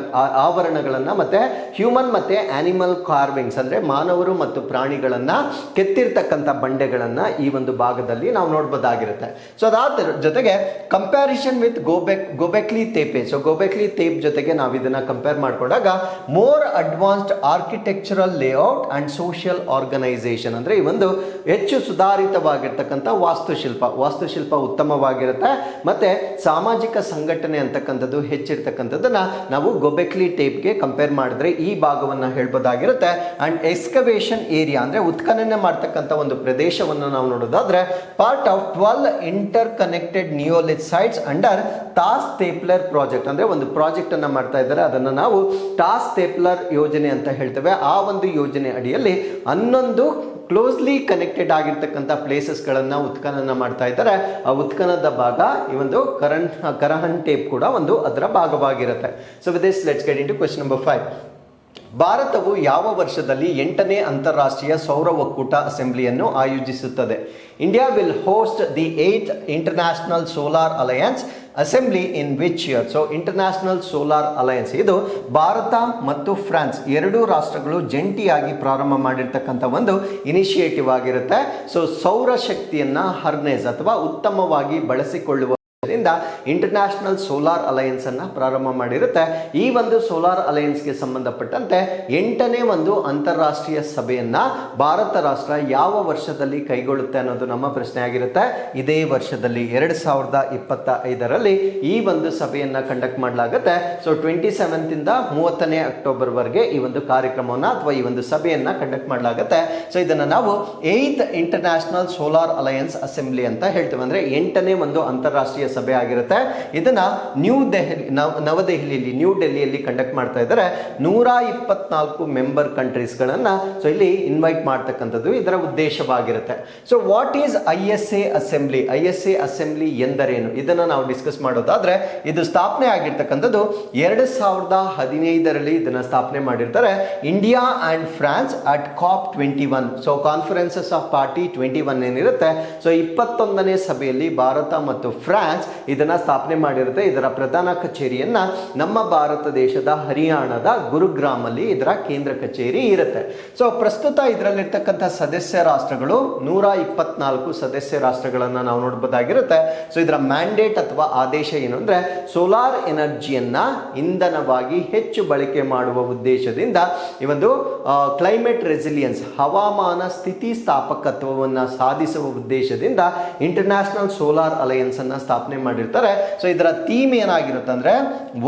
ಆವರಣಗಳನ್ನು ಮತ್ತು ಹ್ಯೂಮನ್ ಮತ್ತೆ ಆನಿಮಲ್ ಕಾರ್ವಿಂಗ್ಸ್ ಅಂದ್ರೆ ಮಾನವರು ಮತ್ತು ಪ್ರಾಣಿಗಳನ್ನು ಕೆತ್ತಿರ್ತಕ್ಕಂಥ ಬಂಡೆಗಳನ್ನು ಈ ಒಂದು ಭಾಗದಲ್ಲಿ ನಾವು ನೋಡ್ಬೋದಾಗಿರುತ್ತೆ. ಸೊ ಅದಾದ ಜೊತೆಗೆ ಕಂಪ್ಯಾರಿಷನ್ ವಿತ್ ಗೋಬೆಕ್ ಗೋಬೆಕ್ಲಿ ತೇಪೆ ಸೊ ಗೋಬೆಕ್ಲಿ ತೇಪ್ ಜೊತೆಗೆ ನಾವು ಇದನ್ನು ಕಂಪೇರ್ ಮಾಡಿಕೊಂಡಾಗ more advanced architectural layout and social organisation ಅಂದ್ರೆ ಈ ಒಂದು ಹೆಚ್ಚು ಸುಧಾರಿತವಾಗಿರ್ತಕ್ಕಂಥ ವಾಸ್ತುಶಿಲ್ಪ. ವಾಸ್ತುಶಿಲ್ಪ ಉತ್ತಮವಾಗಿರುತ್ತೆ. ಮತ್ತೆ ಸಾಮಾಜಿಕ ಸಂಘಟನೆ ಅಂತಕ್ಕಂಥದ್ದು ಹೆಚ್ಚಿರ್ತಕ್ಕಂಥದ್ದನ್ನ ನಾವು ಗೊಬೆಕ್ಲಿ ಟೇಪ್ಗೆ ಕಂಪೇರ್ ಮಾಡಿದ್ರೆ ಈ ಭಾಗವನ್ನ ಹೇಳ್ಬೋದಾಗಿರುತ್ತೆ. ಅಂಡ್ ಎಕ್ಸ್ಕವೇಷನ್ ಏರಿಯಾ ಅಂದ್ರೆ ಉತ್ಖನನ ಮಾಡ್ತಕ್ಕಂಥ ಒಂದು ಪ್ರದೇಶವನ್ನು ನಾವು ನೋಡೋದಾದ್ರೆ part of twelve interconnected neolith sites under Tas Tepeler project ಅಂದ್ರೆ ಒಂದು ಪ್ರಾಜೆಕ್ಟ್ ಅನ್ನ ಮಾಡ್ತಾ ಇದ್ದಾರೆ. ಅದನ್ನ ನಾವು ಟಾಸ್ ತೇಪ್ಲರ್ ಯೋಜನೆ ಅಂತ ಹೇಳ್ತೇವೆ. ಆ ಒಂದು ಯೋಜನೆ ಅಡಿಯಲ್ಲಿ ಹನ್ನೊಂದು ಕ್ಲೋಸ್ಲಿ ಕನೆಕ್ಟೆಡ್ ಆಗಿರ್ತಕ್ಕಂಥ ಪ್ಲೇಸಸ್ಗಳನ್ನು ಉತ್ಖನನ ಮಾಡ್ತಾ ಇದ್ದಾರೆ. ಆ ಉತ್ಖನದ ಭಾಗ ಈ ಒಂದು ಕರಣ್, ಕರಹನ್ ಟೇಪ್ ಕೂಡ ಒಂದು ಅದರ ಭಾಗವಾಗಿರುತ್ತೆ. So with this let's get into question number five ಭಾರತವು ಯಾವ ವರ್ಷದಲ್ಲಿ ಎಂಟನೇ ಅಂತಾರಾಷ್ಟ್ರೀಯ ಸೌರ ಒಕ್ಕೂಟ ಅಸೆಂಬ್ಲಿಯನ್ನು ಆಯೋಜಿಸುತ್ತದೆ? India will host the eight International Solar Alliance assembly in which year so International Solar Alliance ಇದು ಭಾರತ ಮತ್ತು ಫ್ರಾನ್ಸ್ ಎರಡೂ ರಾಷ್ಟ್ರಗಳು ಜಂಟಿಯಾಗಿ ಪ್ರಾರಂಭ ಮಾಡಿರ್ತಕ್ಕಂಥ ಒಂದು ಇನಿಷಿಯೇಟಿವ್ ಆಗಿರುತ್ತೆ. ಸೊ ಸೌರ ಶಕ್ತಿಯನ್ನ ಹರ್ನೇಸ್ ಅಥವಾ ಉತ್ತಮವಾಗಿ ಬಳಸಿಕೊಳ್ಳುವ ದಿಂದ ಇಂಟರ್ನ್ಯಾಷನಲ್ ಸೋಲಾರ್ ಅಲಯನ್ಸ್ ಅನ್ನ ಪ್ರಾರಂಭ ಮಾಡಿರುತ್ತೆ. ಈ ಒಂದು ಸೋಲಾರ್ ಅಲಯನ್ಸ್ಗೆ ಸಂಬಂಧಪಟ್ಟಂತೆ ಎಂಟನೇ ಒಂದು ಅಂತಾರಾಷ್ಟ್ರೀಯ ಸಭೆಯನ್ನ ಭಾರತ ರಾಷ್ಟ್ರ ಯಾವ ವರ್ಷದಲ್ಲಿ ಕೈಗೊಳ್ಳುತ್ತೆ ಅನ್ನೋದು ನಮ್ಮ ಪ್ರಶ್ನೆ ಆಗಿರುತ್ತೆ. ಇದೇ ವರ್ಷದಲ್ಲಿ ಎರಡು ಸಾವಿರದ ಇಪ್ಪತ್ತ ಐದರಲ್ಲಿ ಈ ಒಂದು ಸಭೆಯನ್ನ ಕಂಡಕ್ಟ್ ಮಾಡಲಾಗುತ್ತೆ. ಸೊ ಟ್ವೆಂಟಿ ಸೆವೆಂತ್ ಇಂದ ಮೂವತ್ತನೇ ಅಕ್ಟೋಬರ್ ವರೆಗೆ ಈ ಒಂದು ಕಾರ್ಯಕ್ರಮವನ್ನ ಅಥವಾ ಈ ಒಂದು ಸಭೆಯನ್ನ ಕಂಡಕ್ಟ್ ಮಾಡಲಾಗುತ್ತೆ. ಸೊ ಇದನ್ನ ನಾವು eighth International Solar Alliance assembly ಅಂತ ಹೇಳ್ತೇವೆ. ಅಂದ್ರೆ ಎಂಟನೇ ಒಂದು ಅಂತಾರಾಷ್ಟ್ರೀಯ ಸಭೆ ಆಗಿರುತ್ತೆ. ಇದನ್ನ ನ್ಯೂ ದೆಹಲಿ, ನವ, ನವದೆಹಲಿಯಲ್ಲಿ, ನ್ಯೂ ಡೆಲ್ಲಿಯಲ್ಲಿ ಕಂಡಕ್ಟ್ ಮಾಡ್ತಾ ಇದ್ದಾರೆ. ನೂರ ಇಪ್ಪತ್ನಾಲ್ಕು ಮೆಂಬರ್ ಕಂಟ್ರೀಸ್ಗಳನ್ನ ಸೊ ಇಲ್ಲಿ ಇನ್ವೈಟ್ ಮಾಡ್ತಕ್ಕಂಥದ್ದು ಇದರ ಉದ್ದೇಶವಾಗಿರುತ್ತೆ. So what is I S A assembly I S A assembly ಎಂದರೇನು? ಇದನ್ನ ನಾವು ಡಿಸ್ಕಸ್ ಮಾಡೋದಾದ್ರೆ ಇದು ಸ್ಥಾಪನೆ ಆಗಿರ್ತಕ್ಕಂಥದ್ದು ಎರಡು ಸಾವಿರದ ಹದಿನೈದರಲ್ಲಿ ಇದನ್ನ ಸ್ಥಾಪನೆ ಮಾಡಿರ್ತಾರೆ. India and France at COP twenty one so conferences of party twenty one ಏನಿರುತ್ತೆ. ಸೊ ಇಪ್ಪತ್ತೊಂದನೇ ಸಭೆಯಲ್ಲಿ ಭಾರತ ಮತ್ತು ಫ್ರಾನ್ಸ್ ಇದನ್ನ ಸ್ಥಾಪನೆ ಮಾಡಿರುತ್ತೆ. ಇದರ ಪ್ರಧಾನ ಕಚೇರಿಯನ್ನ ನಮ್ಮ ಭಾರತ ದೇಶದ ಹರಿಯಾಣದ ಗುರುಗ್ರಾಮಲ್ಲಿ ಇದರ ಕೇಂದ್ರ ಕಚೇರಿ ಇರುತ್ತೆ. ಸೊ ಪ್ರಸ್ತುತ ಇದರಲ್ಲಿರ್ತಕ್ಕಂಥ ಸದಸ್ಯ ರಾಷ್ಟ್ರಗಳು ನೂರ ಇಪ್ಪತ್ನಾಲ್ಕು ಸದಸ್ಯ ರಾಷ್ಟ್ರಗಳನ್ನ ನಾವು ನೋಡಬಹುದಾಗಿರುತ್ತೆ ಸೊ ಇದರ ಮ್ಯಾಂಡೇಟ್ ಅಥವಾ ಆದೇಶ ಏನು ಸೋಲಾರ್ ಎನರ್ಜಿಯನ್ನ ಇಂಧನವಾಗಿ ಹೆಚ್ಚು ಬಳಕೆ ಮಾಡುವ ಉದ್ದೇಶದಿಂದ ಈ ಒಂದು ಕ್ಲೈಮೇಟ್ ರೆಸಿಲಿಯನ್ಸ್ ಹವಾಮಾನ ಸ್ಥಿತಿ ಸ್ಥಾಪಕತ್ವವನ್ನು ಸಾಧಿಸುವ ಉದ್ದೇಶದಿಂದ ಇಂಟರ್ನ್ಯಾಷನಲ್ ಸೋಲಾರ್ ಅಲಯನ್ಸ್ ಅನ್ನು ಸ್ಥಾಪನೆ ಮಾಡಿರ್ತಾರೆ. ಸೊ ಇದರ ಥೀಮ್ ಏನಾಗಿರುತ್ತೆ ಅಂದರೆ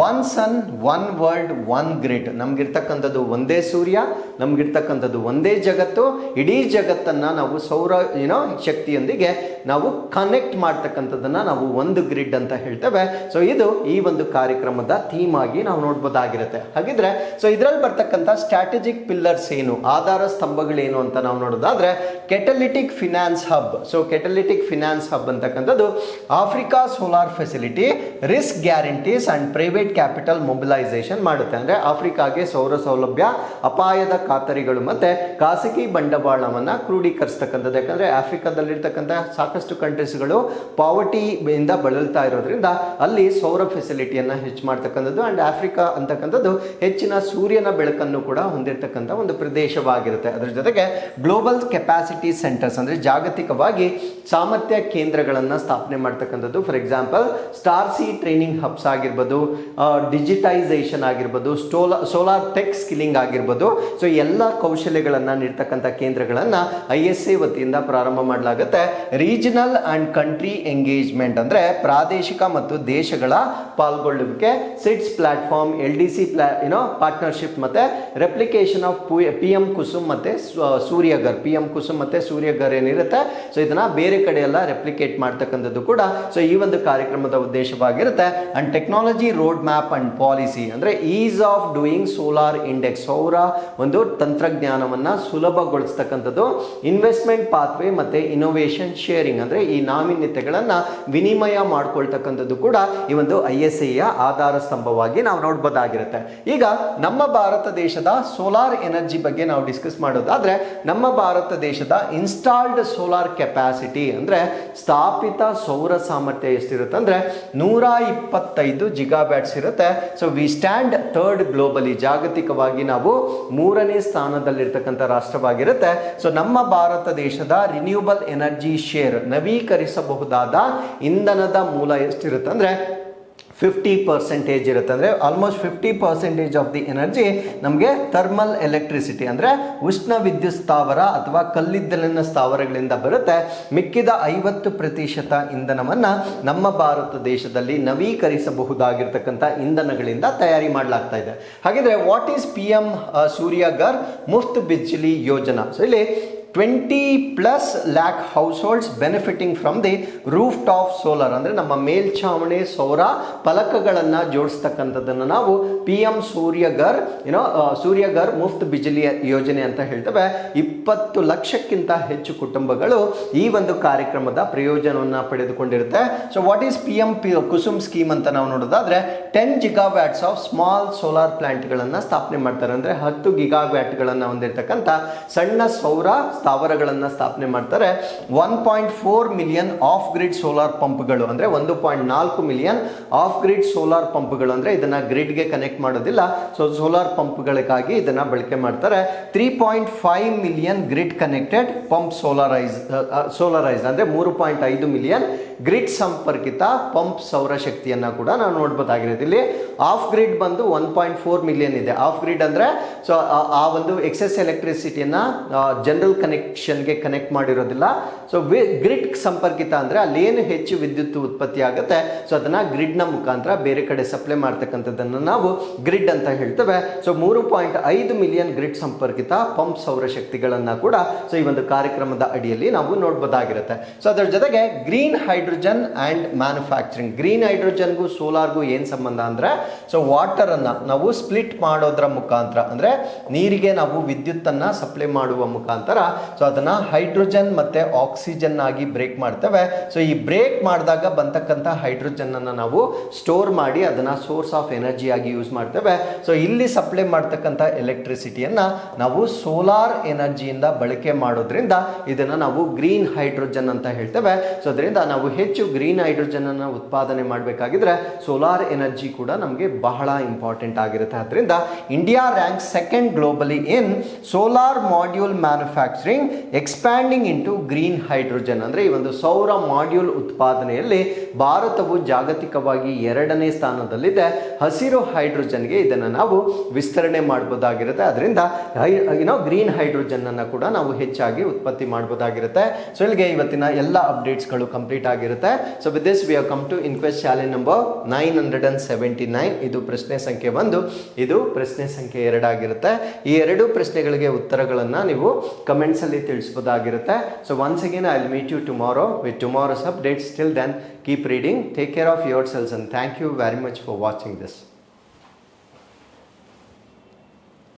one sun one world one grid ನಮಗಿರ್ತಕ್ಕಂಥದ್ದು ಒಂದೇ ಸೂರ್ಯ, ನಮಗಿರ್ತಕ್ಕಂಥದ್ದು ಒಂದೇ ಜಗತ್ತು, ಇಡೀ ಜಗತ್ತನ್ನ ನಾವು ಸೌರ ಏನೋ ಶಕ್ತಿಯೊಂದಿಗೆ ನಾವು ಕನೆಕ್ಟ್ ಮಾಡ್ತಕ್ಕಂಥದ್ದನ್ನು ನಾವು ಒಂದು ಗ್ರಿಡ್ ಅಂತ ಹೇಳ್ತೇವೆ. ಸೊ ಇದು ಈ ಒಂದು ಕಾರ್ಯಕ್ರಮದ ಥೀಮ್ ಆಗಿ ನಾವು ನೋಡ್ಬೋದಾಗಿರುತ್ತೆ. ಹಾಗಿದ್ರೆ ಸೊ ಇದರಲ್ಲಿ ಬರ್ತಕ್ಕಂಥ ಸ್ಟ್ರಾಟಜಿಕ್ ಪಿಲ್ಲರ್ಸ್ ಏನು, ಆಧಾರ ಸ್ತಂಭಗಳೇನು ಅಂತ ನಾವು ನೋಡೋದಾದ್ರೆ catalytic finance hub so catalytic finance hub ಅಂತಕ್ಕಂಥದ್ದು Africa solar facility risk guarantees and private capital mobilisation ಮಾಡುತ್ತೆ. ಅಂದ್ರೆ ಆಫ್ರಿಕಾಗೆ ಸೌರ ಸೌಲಭ್ಯ, ಅಪಾಯದ ಖಾತರಿಗಳು ಮತ್ತೆ ಖಾಸಗಿ ಬಂಡವಾಳವನ್ನ ಕ್ರೋಢೀಕರಿಸ್ತಕ್ಕಂಥದ್ದು ಯಾಕಂದ್ರೆ ಆಫ್ರಿಕಾದಲ್ಲಿರ್ತಕ್ಕಂಥ ಸಾಕಷ್ಟು ಕಂಟ್ರೀಸ್ಗಳು ಪಾವರ್ಟಿ ಇಂದ ಬಳಲ್ತಾ ಇರೋದ್ರಿಂದ ಅಲ್ಲಿ ಸೌರ ಫೆಸಿಲಿಟಿಯನ್ನ ಹೆಚ್ಚು ಮಾಡ್ತಕ್ಕಂಥದ್ದು. ಆ್ಯಂಡ್ ಆಫ್ರಿಕಾ ಅಂತಕ್ಕಂಥದ್ದು ಹೆಚ್ಚಿನ ಸೂರ್ಯನ ಬೆಳಕನ್ನು ಕೂಡ ಹೊಂದಿರತಕ್ಕಂಥ ಒಂದು ಪ್ರದೇಶವಾಗಿರುತ್ತೆ. ಅದರ ಜೊತೆಗೆ ಗ್ಲೋಬಲ್ ಕೆಪಾಸಿಟಿ ಸೆಂಟರ್ಸ್ ಅಂದ್ರೆ ಜಾಗತಿಕವಾಗಿ ಸಾಮರ್ಥ್ಯ ಕೇಂದ್ರಗಳನ್ನು ಸ್ಥಾಪನೆ ಮಾಡ್ತಕ್ಕಂಥದ್ದು. For example star C training hubs ಆಗಿರ್ಬೋದು ಡಿಜಿಟೈಸೇಷನ್ ಆಗಿರ್ಬೋದು ಸ್ಟೋಲ ಸೋಲಾರ್ ಟೆಕ್ ಸ್ಕಿಲ್ಲಿಂಗ್ ಆಗಿರ್ಬೋದು. ಸೊ ಎಲ್ಲ ಕೌಶಲ್ಯಗಳನ್ನು ನೀಡ್ತಕ್ಕಂಥ ಕೇಂದ್ರಗಳನ್ನು ಐ ಎಸ್ ಎ ವತಿಯಿಂದ ಪ್ರಾರಂಭ ಮಾಡಲಾಗುತ್ತೆ. ರೀಜನಲ್ ಆ್ಯಂಡ್ ಕಂಟ್ರಿ ಎಂಗೇಜ್ಮೆಂಟ್ ಅಂದರೆ ಪ್ರಾದೇಶಿಕ ಮತ್ತು ದೇಶಗಳ ಪಾಲ್ಗೊಳ್ಳುವಿಕೆ its platform L D C ಪ್ಲಾ ಏನೋ ಪಾರ್ಟ್ನರ್ಶಿಪ್ ಮತ್ತು replication of P M Kusum ಮತ್ತು ಸೂರ್ಯಗರ್ ಪಿ ಎಂ ಕುಸುಮ್ ಮತ್ತು ಸೂರ್ಯಗರ್ ಏನಿರುತ್ತೆ? ಸೊ ಇದನ್ನು ಬೇರೆ ಕಡೆ ಎಲ್ಲ ರೆಪ್ಲಿಕೇಟ್ ಮಾಡ್ತಕ್ಕಂಥದ್ದು ಕೂಡ. ಸೊ ಈ ಒಂದು ಒಂದು ಕಾರ್ಯಕ್ರಮದ ಉದ್ದೇಶವಾಗಿರುತ್ತೆ. And technology road map and policy ಅಂದ್ರೆ ease of doing solar index ಸೌರ ಒಂದು ತಂತ್ರಜ್ಞಾನವನ್ನ ಸುಲಭಗೊಳಿಸ್ತಕ್ಕಂಥದ್ದು. ಇನ್ವೆಸ್ಟ್ಮೆಂಟ್ ಪಾತ್ವೇ ಮತ್ತೆ ಇನೋವೇಷನ್ ಶೇರಿಂಗ್ ಅಂದ್ರೆ ಈ ನಾವೀನ್ಯತೆಗಳನ್ನು ವಿನಿಮಯ ಮಾಡಿಕೊಳ್ತಕ್ಕಂಥದ್ದು ಕೂಡ ಈ ಒಂದು ಐ ಎಸ್ ಐಯ ಆಧಾರ ಸ್ತಂಭವಾಗಿ ನಾವು ನೋಡ್ಬೋದಾಗಿರುತ್ತೆ. ಈಗ ನಮ್ಮ ಭಾರತ ದೇಶದ ಸೋಲಾರ್ ಎನರ್ಜಿ ಬಗ್ಗೆ ನಾವು ಡಿಸ್ಕಸ್ ಮಾಡೋದಾದ್ರೆ, ನಮ್ಮ ಭಾರತ ದೇಶದ ಇನ್ಸ್ಟಾಲ್ಡ್ ಸೋಲಾರ್ ಕೆಪಾಸಿಟಿ ಅಂದ್ರೆ ಸ್ಥಾಪಿತ ಸೌರ ಸಾಮರ್ಥ್ಯ ಎಷ್ಟಿರುತ್ತೆ ಅಂದರೆ ನೂರ ಇಪ್ಪತ್ತೈದು ಜಿಗಾಬ್ಯಾಟ್ಸ್ ಇರುತ್ತೆ. So we stand third globally ಜಾಗತಿಕವಾಗಿ ನಾವು ಮೂರನೇ ಸ್ಥಾನದಲ್ಲಿರ್ತಕ್ಕಂಥ ರಾಷ್ಟ್ರವಾಗಿರುತ್ತೆ. ಸೊ ನಮ್ಮ ಭಾರತ ದೇಶದ ರಿನ್ಯೂಬಲ್ ಎನರ್ಜಿ ಶೇರ್ ನವೀಕರಿಸಬಹುದಾದ ಇಂಧನದ ಮೂಲ ಎಷ್ಟಿರುತ್ತೆ ಅಂದ್ರೆ ಫಿಫ್ಟಿ ಪರ್ಸೆಂಟೇಜ್ ಇರುತ್ತೆ ಅಂದರೆ almost fifty percentage of the energy ನಮಗೆ ಥರ್ಮಲ್ ಎಲೆಕ್ಟ್ರಿಸಿಟಿ ಅಂದರೆ ಉಷ್ಣ ವಿದ್ಯುತ್ ಸ್ಥಾವರ ಅಥವಾ ಕಲ್ಲಿದ್ದಲಿನ ಸ್ಥಾವರಗಳಿಂದ ಬರುತ್ತೆ. ಮಿಕ್ಕಿದ ಐವತ್ತು ಪ್ರತಿಶತ ಇಂಧನವನ್ನು ನಮ್ಮ ಭಾರತ ದೇಶದಲ್ಲಿ ನವೀಕರಿಸಬಹುದಾಗಿರ್ತಕ್ಕಂಥ ಇಂಧನಗಳಿಂದ ತಯಾರಿ ಮಾಡಲಾಗ್ತಾ ಇದೆ. ಹಾಗಿದ್ರೆ what is P M Surya Ghar Muft Bijli Yojana? So ಇಲ್ಲಿ twenty plus lakh households benefiting from the rooftop solar ಅಂದರೆ ನಮ್ಮ ಮೇಲ್ಛಾವಣಿ ಸೌರ ಫಲಕಗಳನ್ನು ಜೋಡಿಸ್ತಕ್ಕಂಥದ್ದನ್ನು ನಾವು ಪಿ ಎಂ ಸೂರ್ಯಗರ್ ಏನೋ ಸೂರ್ಯಗರ್ ಮುಫ್ತ್ ಬಿಜಲಿ ಯೋಜನೆ ಅಂತ ಹೇಳ್ತೇವೆ. ಇಪ್ಪತ್ತು ಲಕ್ಷಕ್ಕಿಂತ ಹೆಚ್ಚು ಕುಟುಂಬಗಳು ಈ ಒಂದು ಕಾರ್ಯಕ್ರಮದ ಪ್ರಯೋಜನವನ್ನು ಪಡೆದುಕೊಂಡಿರುತ್ತೆ. So what is P M P Kusum scheme ಅಂತ ನಾವು ನೋಡೋದಾದ್ರೆ ten gigawatts of small solar ಪ್ಲಾಂಟ್ಗಳನ್ನು ಸ್ಥಾಪನೆ ಮಾಡ್ತಾರೆ. ಅಂದರೆ ಹತ್ತು ಗಿಗಾ ವ್ಯಾಟ್ಗಳನ್ನು ಹೊಂದಿರತಕ್ಕಂಥ ಸಣ್ಣ ಸೌರ ಸ್ಥಾವರಗಳನ್ನು ಸ್ಥಾಪನೆ ಮಾಡ್ತಾರೆ. One point four million off grid solar ಪಂಪ್ಗಳು ಅಂದರೆ ಒಂದು ಪಾಯಿಂಟ್ ನಾಲ್ಕು ಮಿಲಿಯನ್ ಆಫ್ ಗ್ರಿಡ್ ಸೋಲಾರ್ ಪಂಪ್ಗಳು ಅಂದರೆ ಇದನ್ನು ಗ್ರಿಡ್ಗೆ ಕನೆಕ್ಟ್ ಮಾಡೋದಿಲ್ಲ. ಸೊ ಸೋಲಾರ್ ಪಂಪ್ಗಳಿಗಾಗಿ ಇದನ್ನು ಬಳಕೆ ಮಾಡ್ತಾರೆ. Three point five million grid connected pump solarise solarise ಅಂದರೆ ಮೂರು ಪಾಯಿಂಟ್ ಐದು ಮಿಲಿಯನ್ ಗ್ರಿಡ್ ಸಂಪರ್ಕಿತ ಪಂಪ್ ಸೌರಶಕ್ತಿಯನ್ನು ಕೂಡ ನಾವು ನೋಡ್ಬೋದಾಗಿರೋದು. ಇಲ್ಲಿ ಆಫ್ ಗ್ರಿಡ್ ಬಂದು ಒನ್ ಪಾಯಿಂಟ್ ಫೋರ್ ಮಿಲಿಯನ್ ಇದೆ. ಆಫ್ ಗ್ರಿಡ್ ಅಂದರೆ ಸೊ ಆ ಒಂದು ಎಕ್ಸೆಸ್ ಎಲೆಕ್ಟ್ರಿಸಿಟಿಯನ್ನು ಜನರಲ್ ಕನೆಕ್ಷನ್ಗೆ ಕನೆಕ್ಟ್ ಮಾಡಿರೋದಿಲ್ಲ. ಸೊ ಗ್ರಿಡ್ ಸಂಪರ್ಕಿತ ಅಂದರೆ ಅಲ್ಲೇನು ಹೆಚ್ಚು ವಿದ್ಯುತ್ ಉತ್ಪತ್ತಿ ಆಗುತ್ತೆ. ಸೊ ಅದನ್ನು ಗ್ರಿಡ್ನ ಮುಖಾಂತರ ಬೇರೆ ಕಡೆ ಸಪ್ಲೈ ಮಾಡ್ತಕ್ಕಂಥದ್ದನ್ನು ನಾವು ಗ್ರಿಡ್ ಅಂತ ಹೇಳ್ತೇವೆ. ಸೊ ಮೂರು ಪಾಯಿಂಟ್ ಐದು ಮಿಲಿಯನ್ ಗ್ರಿಡ್ ಸಂಪರ್ಕಿತ ಪಂಪ್ ಸೌರಶಕ್ತಿಗಳನ್ನು ಕೂಡ ಸೊ ಈ ಒಂದು ಕಾರ್ಯಕ್ರಮದ ಅಡಿಯಲ್ಲಿ ನಾವು ನೋಡ್ಬೋದಾಗಿರುತ್ತೆ. ಸೊ ಅದರ ಜೊತೆಗೆ green hydrogen and manufacturing green ಹೈಡ್ರೋಜನ್ಗೂ ಸೋಲಾರ್ಗೂ ಏನು ಸಂಬಂಧ ಅಂದರೆ ಸೊ ವಾಟರನ್ನು ನಾವು ಸ್ಪ್ಲಿಟ್ ಮಾಡೋದ್ರ ಮುಖಾಂತರ ಅಂದರೆ ನೀರಿಗೆ ನಾವು ವಿದ್ಯುತ್ತನ್ನು ಸಪ್ಲೈ ಮಾಡುವ ಮುಖಾಂತರ ಸೊ ಅದನ್ನು ಹೈಡ್ರೋಜನ್ ಮತ್ತು ಆಕ್ಸಿಜನ್ ಆಗಿ ಬ್ರೇಕ್ ಮಾಡ್ತೇವೆ. ಸೊ ಈ ಬ್ರೇಕ್ ಮಾಡಿದಾಗ ಬಂತಕ್ಕಂಥ ಹೈಡ್ರೋಜನ್ನನ್ನು ನಾವು ಸ್ಟೋರ್ ಮಾಡಿ ಅದನ್ನು ಸೋರ್ಸ್ ಆಫ್ ಎನರ್ಜಿ ಆಗಿ ಯೂಸ್ ಮಾಡ್ತೇವೆ. ಸೊ ಇಲ್ಲಿ ಸಪ್ಲೈ ಮಾಡ್ತಕ್ಕಂಥ ಎಲೆಕ್ಟ್ರಿಸಿಟಿಯನ್ನು ನಾವು ಸೋಲಾರ್ ಎನರ್ಜಿಯಿಂದ ಬಳಕೆ ಮಾಡೋದ್ರಿಂದ ಇದನ್ನು ನಾವು ಗ್ರೀನ್ ಹೈಡ್ರೋಜನ್ ಅಂತ ಹೇಳ್ತೇವೆ. ಸೊ ಅದರಿಂದ ನಾವು ಹೆಚ್ಚು ಗ್ರೀನ್ ಹೈಡ್ರೋಜನ್ ಅನ್ನು ಉತ್ಪಾದನೆ ಮಾಡಬೇಕಾಗಿದ್ರೆ ಸೋಲಾರ್ ಎನರ್ಜಿ ಕೂಡ ನಮಗೆ ಬಹಳ ಇಂಪಾರ್ಟೆಂಟ್ ಆಗಿರುತ್ತೆ. ಅದರಿಂದ India rank second globally in solar module manufacturing expanding into green hydrogen ಅಂದರೆ ಈ ಒಂದು ಸೌರ ಮಾಡ್ಯೂಲ್ ಉತ್ಪಾದನೆಯಲ್ಲಿ ಭಾರತವು ಜಾಗತಿಕವಾಗಿ ಎರಡನೇ ಸ್ಥಾನದಲ್ಲಿದೆ. ಹಸಿರು ಹೈಡ್ರೋಜನ್ಗೆ ಇದನ್ನು ನಾವು ವಿಸ್ತರಣೆ ಮಾಡ್ಬೋದಾಗಿರುತ್ತೆ. ಅದರಿಂದ ಹೈ ಏನೋ ಗ್ರೀನ್ ಹೈಡ್ರೋಜನ್ ಅನ್ನು ಕೂಡ ನಾವು ಹೆಚ್ಚಾಗಿ ಉತ್ಪತ್ತಿ ಮಾಡ್ಬೋದಾಗಿರುತ್ತೆ. ಸೊ ಇಲ್ಲಿಗೆ ಇವತ್ತಿನ ಎಲ್ಲ ಅಪ್ಡೇಟ್ಸ್ಗಳು ಕಂಪ್ಲೀಟ್ ಆಗಿರುತ್ತೆ. So with this we have come to inquest ಶಾಲೆ number nine hundred and seventy nine ಇದು ಪ್ರಶ್ನೆ ಸಂಖ್ಯೆ ಒಂದು. ಇದು ಪ್ರಶ್ನೆ ಸಂಖ್ಯೆ ಎರಡಾಗಿರುತ್ತೆ. ಈ ಎರಡು ಪ್ರಶ್ನೆಗಳಿಗೆ ಉತ್ತರಗಳನ್ನು ನೀವು ಕಮೆಂಟ್ಸಲ್ಲಿ ತಿಳಿಸ್ಬೋದಾಗಿರುತ್ತೆ. So once again I will meet you tomorrow with tomorrow's updates till then keep reading take care of yourselves and thank you very much for watching this